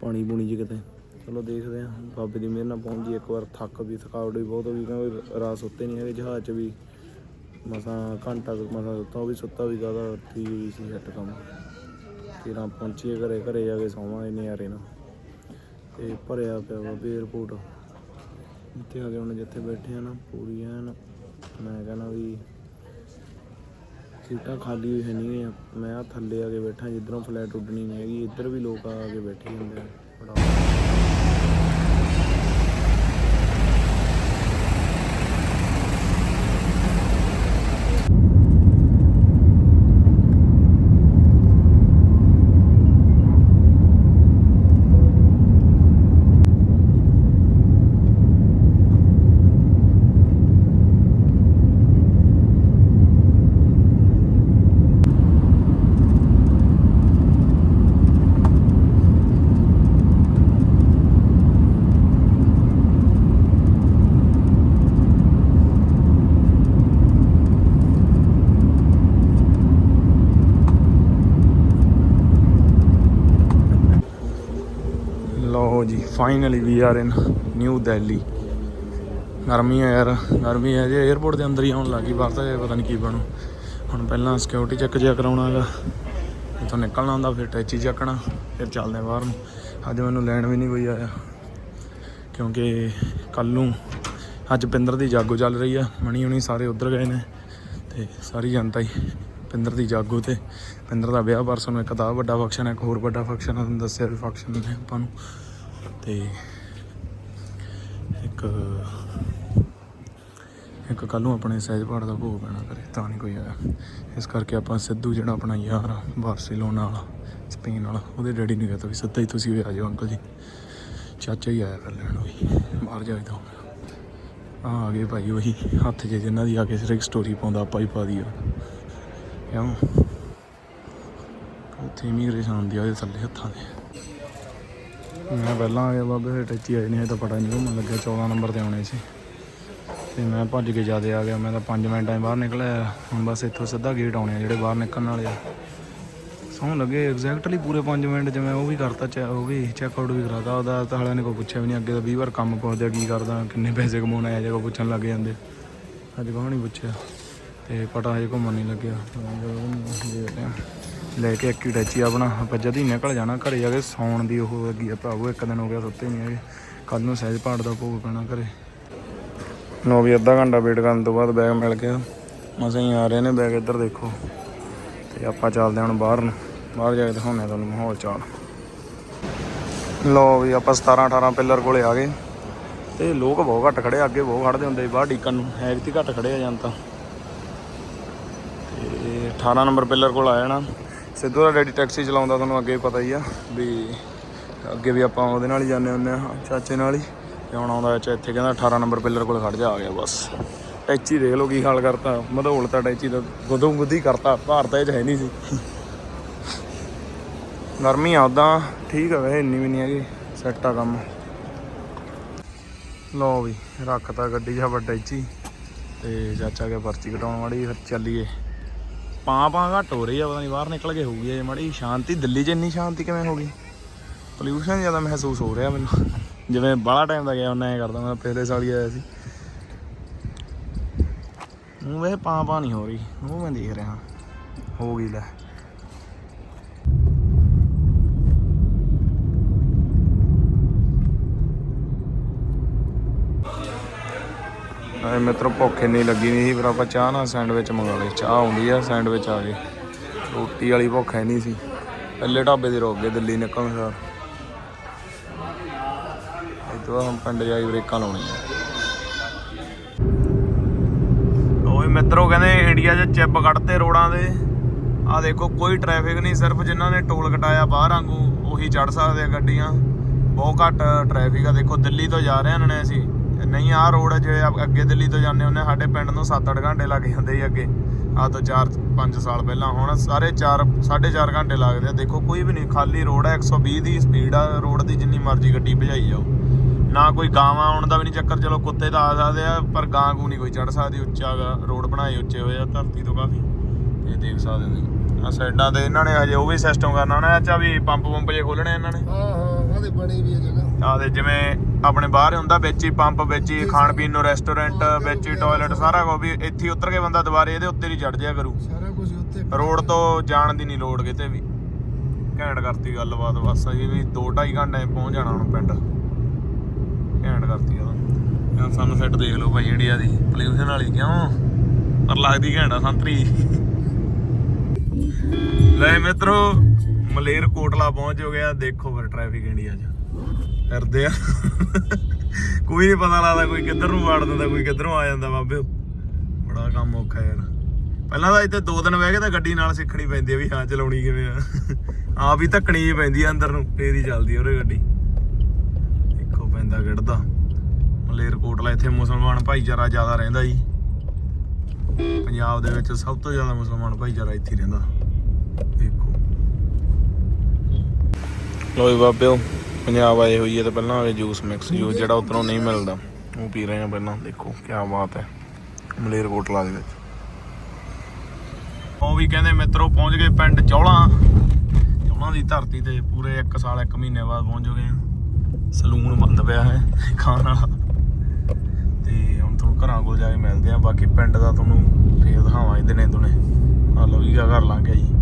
ਪਾਣੀ ਪੂਣੀ 'ਚ ਕਿਤੇ। ਚਲੋ ਦੇਖਦੇ ਆ ਬਾਬੇ ਦੀ ਮਿਹਰ ਨਾਲ ਪਹੁੰਚ ਜੀ ਇੱਕ ਵਾਰ ਥੱਕ ਵੀ ਥਕਾਵਟ ਵੀ ਬਹੁਤ ਹੋ ਗਈ, ਕਿਉਂਕਿ ਰਾਤ ਸੁੱਤੇ ਨਹੀਂ ਹੈਗੇ, ਜਹਾਜ਼ 'ਚ ਵੀ ਮਸਾਂ ਘੰਟਾ ਕੁ ਮਸਾਂ ਸੁੱਤਾ, ਉਹ ਵੀ ਸੁੱਤਾ ਵੀ ਜ਼ਿਆਦਾ, ਠੀਕ ਵੀ ਸੀ ਹੱਟ ਕੰਮ। ਤੇਰਾਂ ਪਹੁੰਚੀਏ ਘਰੇ ਘਰੇ ਜਾ ਕੇ ਸੌਵਾਂਗੇ ਨਿਆਰੇ ਨਾਲ। ਤੇ ਭਰਿਆ ਪਿਆ ਵਾ 에ਅਰਪੋਰਟ ਇੱਥੇ ਆ ਕੇ ਹੁਣ ਜਿੱਥੇ ਬੈਠੇ ਆ ਨਾ, ਪੂਰੀ ਐਨ ਮੈਂ ਕਹਿੰਦਾ ਵੀ ਸੀਟਾਂ ਖਾਲੀ ਹੋਈ ਹੈ ਨਹੀਂ ਮੈਂ ਆ ਥੱਲੇ ਆ ਕੇ ਬੈਠਾ, ਜਿੱਧਰੋਂ ਫਲੈਟ ਉੱਡਣੀ ਨਹੀਂ ਹੈਗੀ, ਇੱਧਰ ਵੀ ਲੋਕ ਆ ਕੇ ਬੈਠੇ ਹੁੰਦੇ ਆ। ਬੜਾ ਲਓ ਜੀ finally we are in New Delhi ਗਰਮੀ ਹੈ ਯਾਰ, ਗਰਮੀ ਹੈ ਜੇ 에어ਪੋਰਟ ਦੇ ਅੰਦਰ ਹੀ ਆਉਣ ਲੱਗੀ ਬਾਹਰ ਤਾਂ ਇਹ ਪਤਾ ਨਹੀਂ ਕੀ ਬਣੂ। ਹੁਣ ਪਹਿਲਾਂ ਸਿਕਿਉਰਿਟੀ ਚੈੱਕ ਜਿਆ ਕਰਾਉਣਾ ਹੈਗਾ, ਇੱਥੋਂ ਨਿਕਲਣਾ ਹੁੰਦਾ, ਫਿਰ ਟੈਚੀ ਚੱਕਣਾ, ਫਿਰ ਚੱਲਦੇ ਹਾਂ ਬਾਹਰ ਨੂੰ। ਅੱਜ ਮੈਨੂੰ ਲੈਣ ਵੀ ਨਹੀਂ ਕੋਈ ਆਇਆ, ਕਿਉਂਕਿ ਕੱਲ ਨੂੰ ਅੱਜ ਪਿੰਦਰ ਦੀ ਜਾਗੋ ਚੱਲ ਰਹੀ ਆ, ਮਣੀ ਹੁਣੀ ਸਾਰੇ ਉੱਧਰ ਗਏ ਨੇ, ਤੇ ਸਾਰੀ ਜਨਤਾ ਹੀ ਪਿੰਦਰ ਦੀ ਜਾਗੋ ਤੇ। ਪਿੰਦਰ ਦਾ ਵਿਆਹ ਪਰਸੋਂ ਨੂੰ ਇੱਕ ਤਾਂ ਵੱਡਾ ਫੰਕਸ਼ਨ ਹੈ ਇੱਕ ਹੋਰ ਵੱਡਾ ਫੰਕਸ਼ਨ ਹੈ ਤੁਹਾਨੂੰ ਦੱਸਿਆ ਵੀ ਫੰਕਸ਼ਨ ਨੇ ਆਪਾਂ ਨੂੰ। ਤੇ ਇੱਕ ਇੱਕ ਕੱਲ ਨੂੰ ਆਪਣੇ ਸਹਿਜ ਪਹਾੜ ਦਾ ਭੋਗ ਪੈਣਾ ਕਰੇ ਤਾਂ ਨਹੀਂ ਕੋਈ ਆਇਆ। ਇਸ ਕਰਕੇ ਆਪਾਂ ਸਿੱਧੂ ਜਿਹੜਾ ਆਪਣਾ ਯਾਰ ਆ, ਬਾਰਸੀਲੋਨਾ ਵਾਲਾ, ਸਪੇਨ ਵਾਲਾ, ਉਹਦੇ ਡੈਡੀ ਨੂੰ ਕਹਤਾ ਵੀ ਸਿੱਧਾ ਹੀ ਤੁਸੀਂ ਵੀ ਆ ਜਾਓ ਅੰਕਲ ਜੀ। ਚਾਚਾ ਹੀ ਆਇਆ ਕਰ ਲੈਣ ਵੀ ਬਾਹਰ ਜਾਏ ਤਾਂ ਆ ਆ ਗਏ ਭਾਈ ਉਹੀ, ਹੱਥ 'ਚ ਜਿਨ੍ਹਾਂ ਦੀ ਆ ਕੇ ਸਿਰ ਇੱਕ ਸਟੋਰੀ ਪਾਉਂਦਾ, ਆਪਾਂ ਹੀ ਪਾ ਦਈਏ। ਕਿਉਂ? ਉੱਥੇ ਇਮੀਗ੍ਰੇਸ਼ਨ ਹੁੰਦੀ ਆ, ਉਹਦੇ ਥੱਲੇ ਹੱਥਾਂ ਦੇ। ਮੈਂ ਪਹਿਲਾਂ ਆ ਗਿਆ ਬਾਬੇ ਫਿਰ ਟੱਚੀ ਆਏ ਨਹੀਂ ਇਹ ਤਾਂ ਪਤਾ ਨਹੀਂ ਮੈਨੂੰ ਲੱਗਿਆ 14 ਨੰਬਰ ਤੇ ਆਉਣੇ ਸੀ। ਤੇ ਮੈਂ ਭੱਜ ਕੇ ਜਿਆਦੇ ਆ ਗਿਆ, ਮੈਂ ਤਾਂ 5 ਮਿੰਟਾਂ 'ਚ ਬਾਹਰ ਨਿਕਲਿਆ। ਹੁਣ ਬਸ ਇੱਥੋਂ ਸਿੱਧਾ ਗੇਟ ਆਉਣੇ ਆ, ਜਿਹੜੇ ਬਾਹਰ ਨਿਕਲਣ ਵਾਲੇ ਆ। ਸੌਂ ਲੱਗੇ ਐਗਜ਼ੈਕਟਲੀ ਪੂਰੇ 5 ਮਿੰਟ ਜਿਵੇਂ ਉਹ ਵੀ ਕਰਤਾ ਚੈ, ਉਹ ਵੀ ਚੈੱਕ ਆਊਟ ਵੀ ਕਰਾਤਾ। ਉਹਦਾ ਤਾਂ ਹਲਿਆਂ ਨੇ ਕੋਈ ਪੁੱਛਿਆ ਵੀ ਨਹੀਂ ਅੱਗੇ ਤਾਂ 20 ਵਾਰ ਕੰਮ ਪੁੱਛਦੇ ਆ, ਕੀ ਕਰਦਾ, ਕਿੰਨੇ ਪੈਸੇ ਕਮਾਉਣਾ ਹੈ, ਜੇ ਕੋਈ ਪੁੱਛਣ ਲੱਗ ਜਾਂਦੇ। ਅੱਜ ਕੋਈ ਨਹੀਂ ਪੁੱਛਿਆ। ਤੇ ਪਟਾ ਹਜੇ ਘੁੰਮਣ ਨਹੀਂ ਲੱਗਿਆ। ਮੈਂ ਕਿਹਾ ਦੇਖਦੇ ਆ। ਲੈ ਕੇ ਇੱਕ ਟੈਚੀ ਆਪਣਾ, ਆਪਾਂ ਜਦ ਹੀ ਨਿਕਲ ਜਾਣਾ ਘਰੇ ਜਾ ਕੇ ਸੌਣ ਦੀ ਉਹ ਲੱਗੀ ਆ ਭਰਾਵੋ, ਇੱਕ ਦਿਨ ਹੋ ਗਿਆ ਸੁੱਤੇ ਨਹੀਂ ਹੈਗੇ। ਕੱਲ ਨੂੰ ਸਹਿਜ ਪਾਠ ਦਾ ਭੋਗ ਪੈਣਾ ਘਰੇ। ਨੋ ਵੀ ਅੱਧਾ ਘੰਟਾ ਵੇਟ ਕਰਨ ਤੋਂ ਬਾਅਦ ਬੈਗ ਮਿਲ ਗਿਆ। ਮਸਾਂ ਹੀ ਆ ਰਹੇ ਨੇ ਬੈਗ ਇੱਧਰ ਦੇਖੋ। ਤੇ ਆਪਾਂ ਚੱਲਦੇ ਹਾਂ ਹੁਣ ਬਾਹਰ ਨੂੰ। ਬਾਹਰ ਜਾ ਕੇ ਦਿਖਾਉਂਦੇ ਹਾਂ ਤੁਹਾਨੂੰ ਮਾਹੌਲ ਚਾਲ। ਲੋ ਵੀ ਆਪਾਂ 17 18 ਪਿੱਲਰ ਕੋਲੇ ਆ ਗਏ। ਤੇ ਲੋਕ ਬਹੁਤ ਘੱਟ ਖੜੇ ਅੱਗੇ ਬਹੁਤ ਖੜਦੇ ਹੁੰਦੇ ਬਾਹਰ ਡੀਕਨ ਨੂੰ। ਹੈ ਕਿ ਘੱਟ ਖੜੇ ਆ ਜਨਤਾ ਤੇ। 18 ਨੰਬਰ ਪਿੱਲਰ ਕੋਲ ਆ ਜਾਣਾ। ਸਿੱਧੂ ਦਾ ਡੈਡੀ ਟੈਕਸੀ ਚਲਾਉਂਦਾ, ਤੁਹਾਨੂੰ ਅੱਗੇ ਪਤਾ ਹੀ ਆ ਵੀ ਅੱਗੇ ਵੀ ਆਪਾਂ ਉਹਦੇ ਨਾਲ ਹੀ ਜਾਂਦੇ ਹੁੰਦੇ ਆ, ਚਾਚੇ ਨਾਲ ਹੀ। ਤੇ ਹੁਣ ਆਉਂਦਾ ਚਾਚਾ ਇੱਥੇ, ਕਹਿੰਦਾ 18 ਨੰਬਰ ਪਿੱਲਰ ਕੋਲ ਖੜ ਜਾ, ਆ ਗਿਆ ਬਸ। ਟੈਚੀ ਦੇਖ ਲਓ ਕੀ ਹਾਲ ਕਰਤਾ। ਮਧੋਲਤਾ ਟੈਚੀ ਦਾ ਗੁੱਦੋਂ ਗੁੱਦੀ ਕਰਤਾ, ਭਾਰਤ ਇਹ ਚ ਹੈ ਨਹੀਂ ਸੀ। ਗਰਮੀ ਆ ਉਦਾਂ ਠੀਕ ਆ ਵੈਸੇ ਇੰਨੀ ਵੀ ਨਹੀਂ ਹੈਗੀ ਸੈੱਟ ਆ ਕੰਮ। ਲਓ ਵੀ ਰੱਖਤਾ ਗੱਡੀ ਜਾ ਵੱਡਾ ਇੱਚੀ ਤੇ ਚਾਚਾ ਗਿਆ ਪਰਚੀ ਕਟਾਉਣ ਵਾਲੀ, ਫਿਰ ਚੱਲੀਏ। ਪਾਂ ਪਾਂ ਘੱਟ ਹੋ ਰਹੀ ਆ, ਪਤਾ ਨਹੀਂ ਬਾਹਰ ਨਿਕਲ ਕੇ ਹੋਊਗੀ ਇਹ ਮਾੜੀ ਸ਼ਾਂਤੀ। ਦਿੱਲੀ 'ਚ ਇੰਨੀ ਸ਼ਾਂਤੀ ਕਿਵੇਂ ਹੋ ਗਈ? ਪੋਲਿਊਸ਼ਨ ਜ਼ਿਆਦਾ ਮਹਿਸੂਸ ਹੋ ਰਿਹਾ ਮੈਨੂੰ। ਜਿਵੇਂ ਬਾਹਲਾ ਟਾਈਮ ਦਾ ਗਿਆ, ਉਹਨਾਂ ਐ ਕਰਦਾ ਮੈਂ ਪਹਿਲੇ ਸਾਲ ਹੀ ਆਇਆ ਸੀ। ਉਹ ਵੇ ਪਾਂ ਪਾਂ ਨਹੀਂ ਹੋ ਰਹੀ। ਉਹ ਮੈਂ ਦੇਖ ਰਿਹਾ। ਹੋ ਗਈ ਲੈ। ਆਏ ਮਿੱਤਰੋ ਭੁੱਖ ਇੰਨੀ ਲੱਗੀ ਨਹੀਂ ਸੀ, ਫਿਰ ਆਪਾਂ ਚਾਹ ਨਾਲ ਸੈਂਡਵਿਚ ਮੰਗਾ ਲਏ ਚਾਹ ਆਉਂਦੀ ਆ, ਸੈਂਡਵਿਚ ਆ ਗਏ ਰੋਟੀ ਵਾਲੀ ਭੁੱਖ ਹੈ ਨਹੀਂ ਸੀ। ਪਹਿਲੇ ਢਾਬੇ ਦੇ ਰੋਕ ਗਏ, ਦਿੱਲੀ ਨਿਕਲਣ ਸਾਰ। ਇਤੋਂ ਹਮ ਪਿੰਡ ਜਾਈ ਬ੍ਰੇਕਾਂ ਲਾਉਣੀਆਂ। ਓਏ ਮਿੱਤਰੋ, ਕਹਿੰਦੇ ਇੰਡੀਆ 'ਚ ਚਿੱਪ ਕੱਢਤੇ ਰੋਡਾਂ ਦੇ। ਆ ਦੇਖੋ, ਕੋਈ ਟ੍ਰੈਫਿਕ ਨਹੀਂ, ਸਿਰਫ ਜਿਨ੍ਹਾਂ ਨੇ ਟੋਲ ਕਟਾਇਆ ਬਾਹਰ ਵਾਂਗੂ, ਉਹੀ ਚੜ ਸਕਦੇ ਆ ਗੱਡੀਆਂ। ਬਹੁਤ ਘੱਟ ਟ੍ਰੈਫਿਕ ਆ। ਦੇਖੋ, ਦਿੱਲੀ ਤੋਂ ਜਾ ਰਹੇ ਨੇ ਅਸੀਂ ਨਹੀਂ ਆਹ ਰੋਡ ਜੇ ਆ- ਅੱਗੇ ਦਿੱਲੀ ਤੋਂ ਜਾਂਦੇ ਹੁੰਦੇ ਸਾਡੇ ਪਿੰਡ ਨੂੰ 7-8 ਘੰਟੇ ਲੱਗ ਜਾਂਦੇ ਸੀ ਅੱਗੇ। ਆ ਤੋਂ 4-5 ਸਾਲ ਪਹਿਲਾਂ ਹੁਣ ਸਾਰੇ 4 4.5 ਘੰਟੇ ਲੱਗਦੇ ਆ। ਦੇਖੋ ਕੋਈ ਵੀ ਨਹੀਂ ਖਾਲੀ ਰੋਡ ਹੈ 120 ਦੀ ਸਪੀਡ ਆ ਰੋਡ ਦੀ ਜਿੰਨੀ ਮਰਜ਼ੀ ਗੱਡੀ ਭਜਾਈ ਜਾਓ। ਨਾ ਕੋਈ ਗਾਵਾਂ ਆਉਣ ਦਾ ਵੀ ਨਹੀਂ ਚੱਕਰ ਚਲੋ ਕੁੱਤੇ ਤਾਂ ਆ ਸਕਦੇ ਆ ਪਰ ਗਾਂ ਗੂ ਨਹੀਂ ਕੋਈ ਚੜ ਸਕਦੀ ਉੱਚਾ ਗਾ ਰੋਡ ਬਣਾਏ ਉੱਚੇ ਹੋਏ ਆ ਧਰਤੀ ਤੋਂ ਕਾਫੀ ਇਹ ਦੇਖ ਸਕਦੇ ਹੋ ਆ ਸਾਈਡਾਂ ਤੇ ਇਹਨਾਂ ਨੇ ਹਜੇ ਉਹ ਵੀ ਸਿਸਟਮ ਕਰਨਾ ਨਾ ਅੱਛਾ ਵੀ ਪੰਪ ਪੰਪ ਜੇ ਖੋਲਣੇ ਇਹਨਾਂ ਨੇ। ਹਾਂ ਹਾਂ ਉਹਦੇ ਬਣੀ ਵੀ ਹੈ ਜਗ੍ਹਾ। ਆ ਦੇ ਜਿਵੇਂ ਆਪਣੇ ਬਾਹਰ ਹੁੰਦਾ ਵਿੱਚ ਹੀ ਪੰਪ ਵਿੱਚ ਹੀ ਖਾਣ ਪੀਣ ਨੂੰ ਰੈਸਟੋਰੈਂਟ ਵਿੱਚ ਹੀ ਟਾਇਲਟ ਸਾਰਾ ਕੁਝ ਵੀ ਇੱਥੇ ਉਤਰ ਕੇ ਬੰਦਾ ਦੁਬਾਰੇ ਇਹਦੇ ਉੱਤੇ ਹੀ ਚੜ ਜਾਇਆ ਕਰੂ। ਸਾਰਾ ਕੁਝ ਉੱਤੇ ਰੋਡ ਤੋਂ ਜਾਣ ਦੀ ਨਹੀਂ ਲੋੜ ਕਿਤੇ ਵੀ। ਘੈਂਟ ਕਰਤੀ ਗੱਲਬਾਤ ਬਸ ਅਜੀ ਵੀ 2.5 ਘੰਟੇ ਪਹੁੰਚ ਜਾਣਾ ਹੁਣ ਪਿੰਡ। ਘੈਂਟ ਕਰਤੀ ਆ ਤਾਂ ਸਾਨੂੰ ਸੈੱਟ ਦੇਖ ਲਓ ਭਾਈ ਇੰਡੀਆ ਦੀ। ਪੋਲਿਊਸ਼ਨ ਵਾਲੀ ਕਿਉਂ? ਪਰ ਲੱਗਦੀ ਘੈਂਟਾ ਸੰਤਰੀ। ਲੈ ਮਿੱਤਰੋ ਮਲੇਰ ਕੋਟਲਾ ਪਹੁੰਚ ਹੋ ਗਿਆ। ਦੇਖੋ ਫਿਰ ਟ੍ਰੈਫਿਕ ਇੰਡੀਆ 'ਚ। ਫਿਰਦੇ ਆ। ਕੋਈ ਨਹੀਂ ਪਤਾ ਲੱਗਦਾ ਕੋਈ ਕਿੱਧਰ ਨੂੰ ਵਾੜ ਦਿੰਦਾ, ਕੋਈ ਕਿੱਧਰੋਂ ਆ ਜਾਂਦਾ ਬਾਬੇ। ਬੜਾ ਕੰਮ ਔਖਾ ਯਾਰ। ਪਹਿਲਾਂ ਤਾਂ ਇੱਥੇ ਦੋ ਦਿਨ ਬਹਿ ਕੇ ਤਾਂ ਗੱਡੀ ਨਾਲ ਸਿੱਖਣੀ ਪੈਂਦੀ ਆ ਵੀ ਹਾਂ, ਚਲਾਉਣੀ ਕਿਵੇਂ ਆ। ਆਪ ਹੀ ਧੱਕਣੀ ਪੈਂਦੀ ਆ ਅੰਦਰ ਨੂੰ, ਫੇਰ ਹੀ ਚੱਲਦੀ ਉਹਰੇ ਗੱਡੀ। ਦੇਖੋ ਪੈਂਦਾ ਗਿੜਦਾ ਮਲੇਰਕੋਟਲਾ ਇੱਥੇ ਮੁਸਲਮਾਨ ਭਾਈਚਾਰਾ ਜ਼ਿਆਦਾ ਰਹਿੰਦਾ ਜੀ। ਪੰਜਾਬ ਦੇ ਵਿੱਚ ਸਭ ਤੋਂ ਜ਼ਿਆਦਾ ਮੁਸਲਮਾਨ ਭਾਈਚਾਰਾ ਇੱਥੇ ਰਹਿੰਦਾ। ਦੇਖੋ। ਲੋ ਬਾਬਿਓ ਪੰਜਾਬ ਆਏ ਹੋਈ ਹੈ ਤਾਂ ਪਹਿਲਾਂ ਆਵੇ ਜੂਸ ਮਿਕਸ ਜੂਸ ਜਿਹੜਾ ਉਧਰੋਂ ਨਹੀਂ ਮਿਲਦਾ, ਉਹ ਪੀ ਰਹੇ ਆ ਪਹਿਲਾਂ। ਦੇਖੋ ਕੀ ਬਾਤ ਹੈ। ਮਲੇਰਕੋਟਲਾ ਦੇ ਵਿੱਚ। ਉਹ ਵੀ ਕਹਿੰਦੇ ਮਿੱਤਰੋ ਪਹੁੰਚ ਗਏ ਪਿੰਡ ਚੌਲਾਂ। ਚੌਲਾਂ ਦੀ ਧਰਤੀ ਤੇ ਪੂਰੇ 1 ਸਾਲ 1 ਮਹੀਨੇ ਬਾਅਦ ਪਹੁੰਚ ਗਏ ਸਲੂਨ ਬੰਦ ਪਿਆ ਹੈ ਖਾਣ ਵਾਲਾ। ਤੇ ਹੁਣ ਤੁਹਾਨੂੰ ਘਰਾਂ ਕੋਲ ਜਾ ਕੇ ਮਿਲਦੇ ਆ ਬਾਕੀ ਪਿੰਡ ਦਾ ਤੁਹਾਨੂੰ ਫੇਰ ਦਿਖਾਵਾਂਗੇ ਦਿਨੇ ਦੁਨੇ ਆ ਲੋ ਜੀ ਘਰ ਲਾਂਗੇ ਜੀ।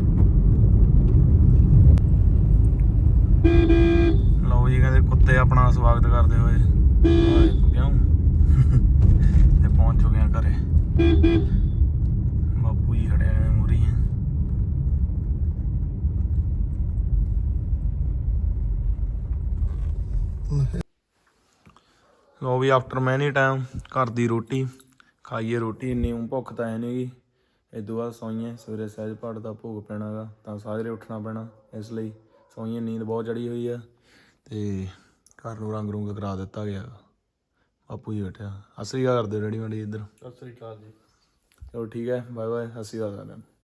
ਲਓ ਜੀ, ਕਹਿੰਦੇ ਕੁੱਤੇ ਆਪਣਾ ਸਵਾਗਤ ਕਰਦੇ ਹੋਏ। ਕਿਉਂ? ਤੇ ਪਹੁੰਚ ਚੁੱਕੇ ਆ ਘਰੇ। ਬਾਪੂ ਜੀ ਖੜਿਆ ਨੇ ਮੂਰੀ ਹੈ ਵੀ ਆਫਟਰ ਮੈਨੀ ਟਾਈਮ ਘਰ ਦੀ ਰੋਟੀ ਖਾਈਏ, ਰੋਟੀ ਇੰਨੀ ਭੁੱਖ ਤਾਂ ਹੈ ਨਹੀਂਗੀ ਇਦੋਂ ਬਾਅਦ ਸੌਈਏ, ਸਵੇਰੇ ਸਹਿਜ ਪਾਠ ਦਾ ਭੋਗ ਪੈਣਾਗਾ, ਤਾਂ ਸਾਰੇ ਉੱਠਣਾ ਪੈਣਾ, ਇਸ ਲਈ ਸੌਈਏ, ਨੀਂਦ ਬਹੁਤ ਚੜੀ ਹੋਈ ਆ। ਤੇ ਘਰ ਨੂੰ ਰੰਗ ਰੂੰਗ ਕਰਾ ਦਿੱਤਾ ਗਿਆ। ਬਾਪੂ ਜੀ ਬੈਠਿਆ ਅਸਰੀ ਕਰਦੇ ਰੈਡੀ ਮੰਡੀ ਇੱਧਰ। ਸਤਿ ਸ੍ਰੀ ਅਕਾਲ ਜੀ। ਚਲੋ ਠੀਕ ਹੈ ਬਾਏ ਬਾਏ ਸਤਿ ਸ਼੍ਰੀ ਅਕਾਲ ਸਾਰਿਆਂ ਨੂੰ।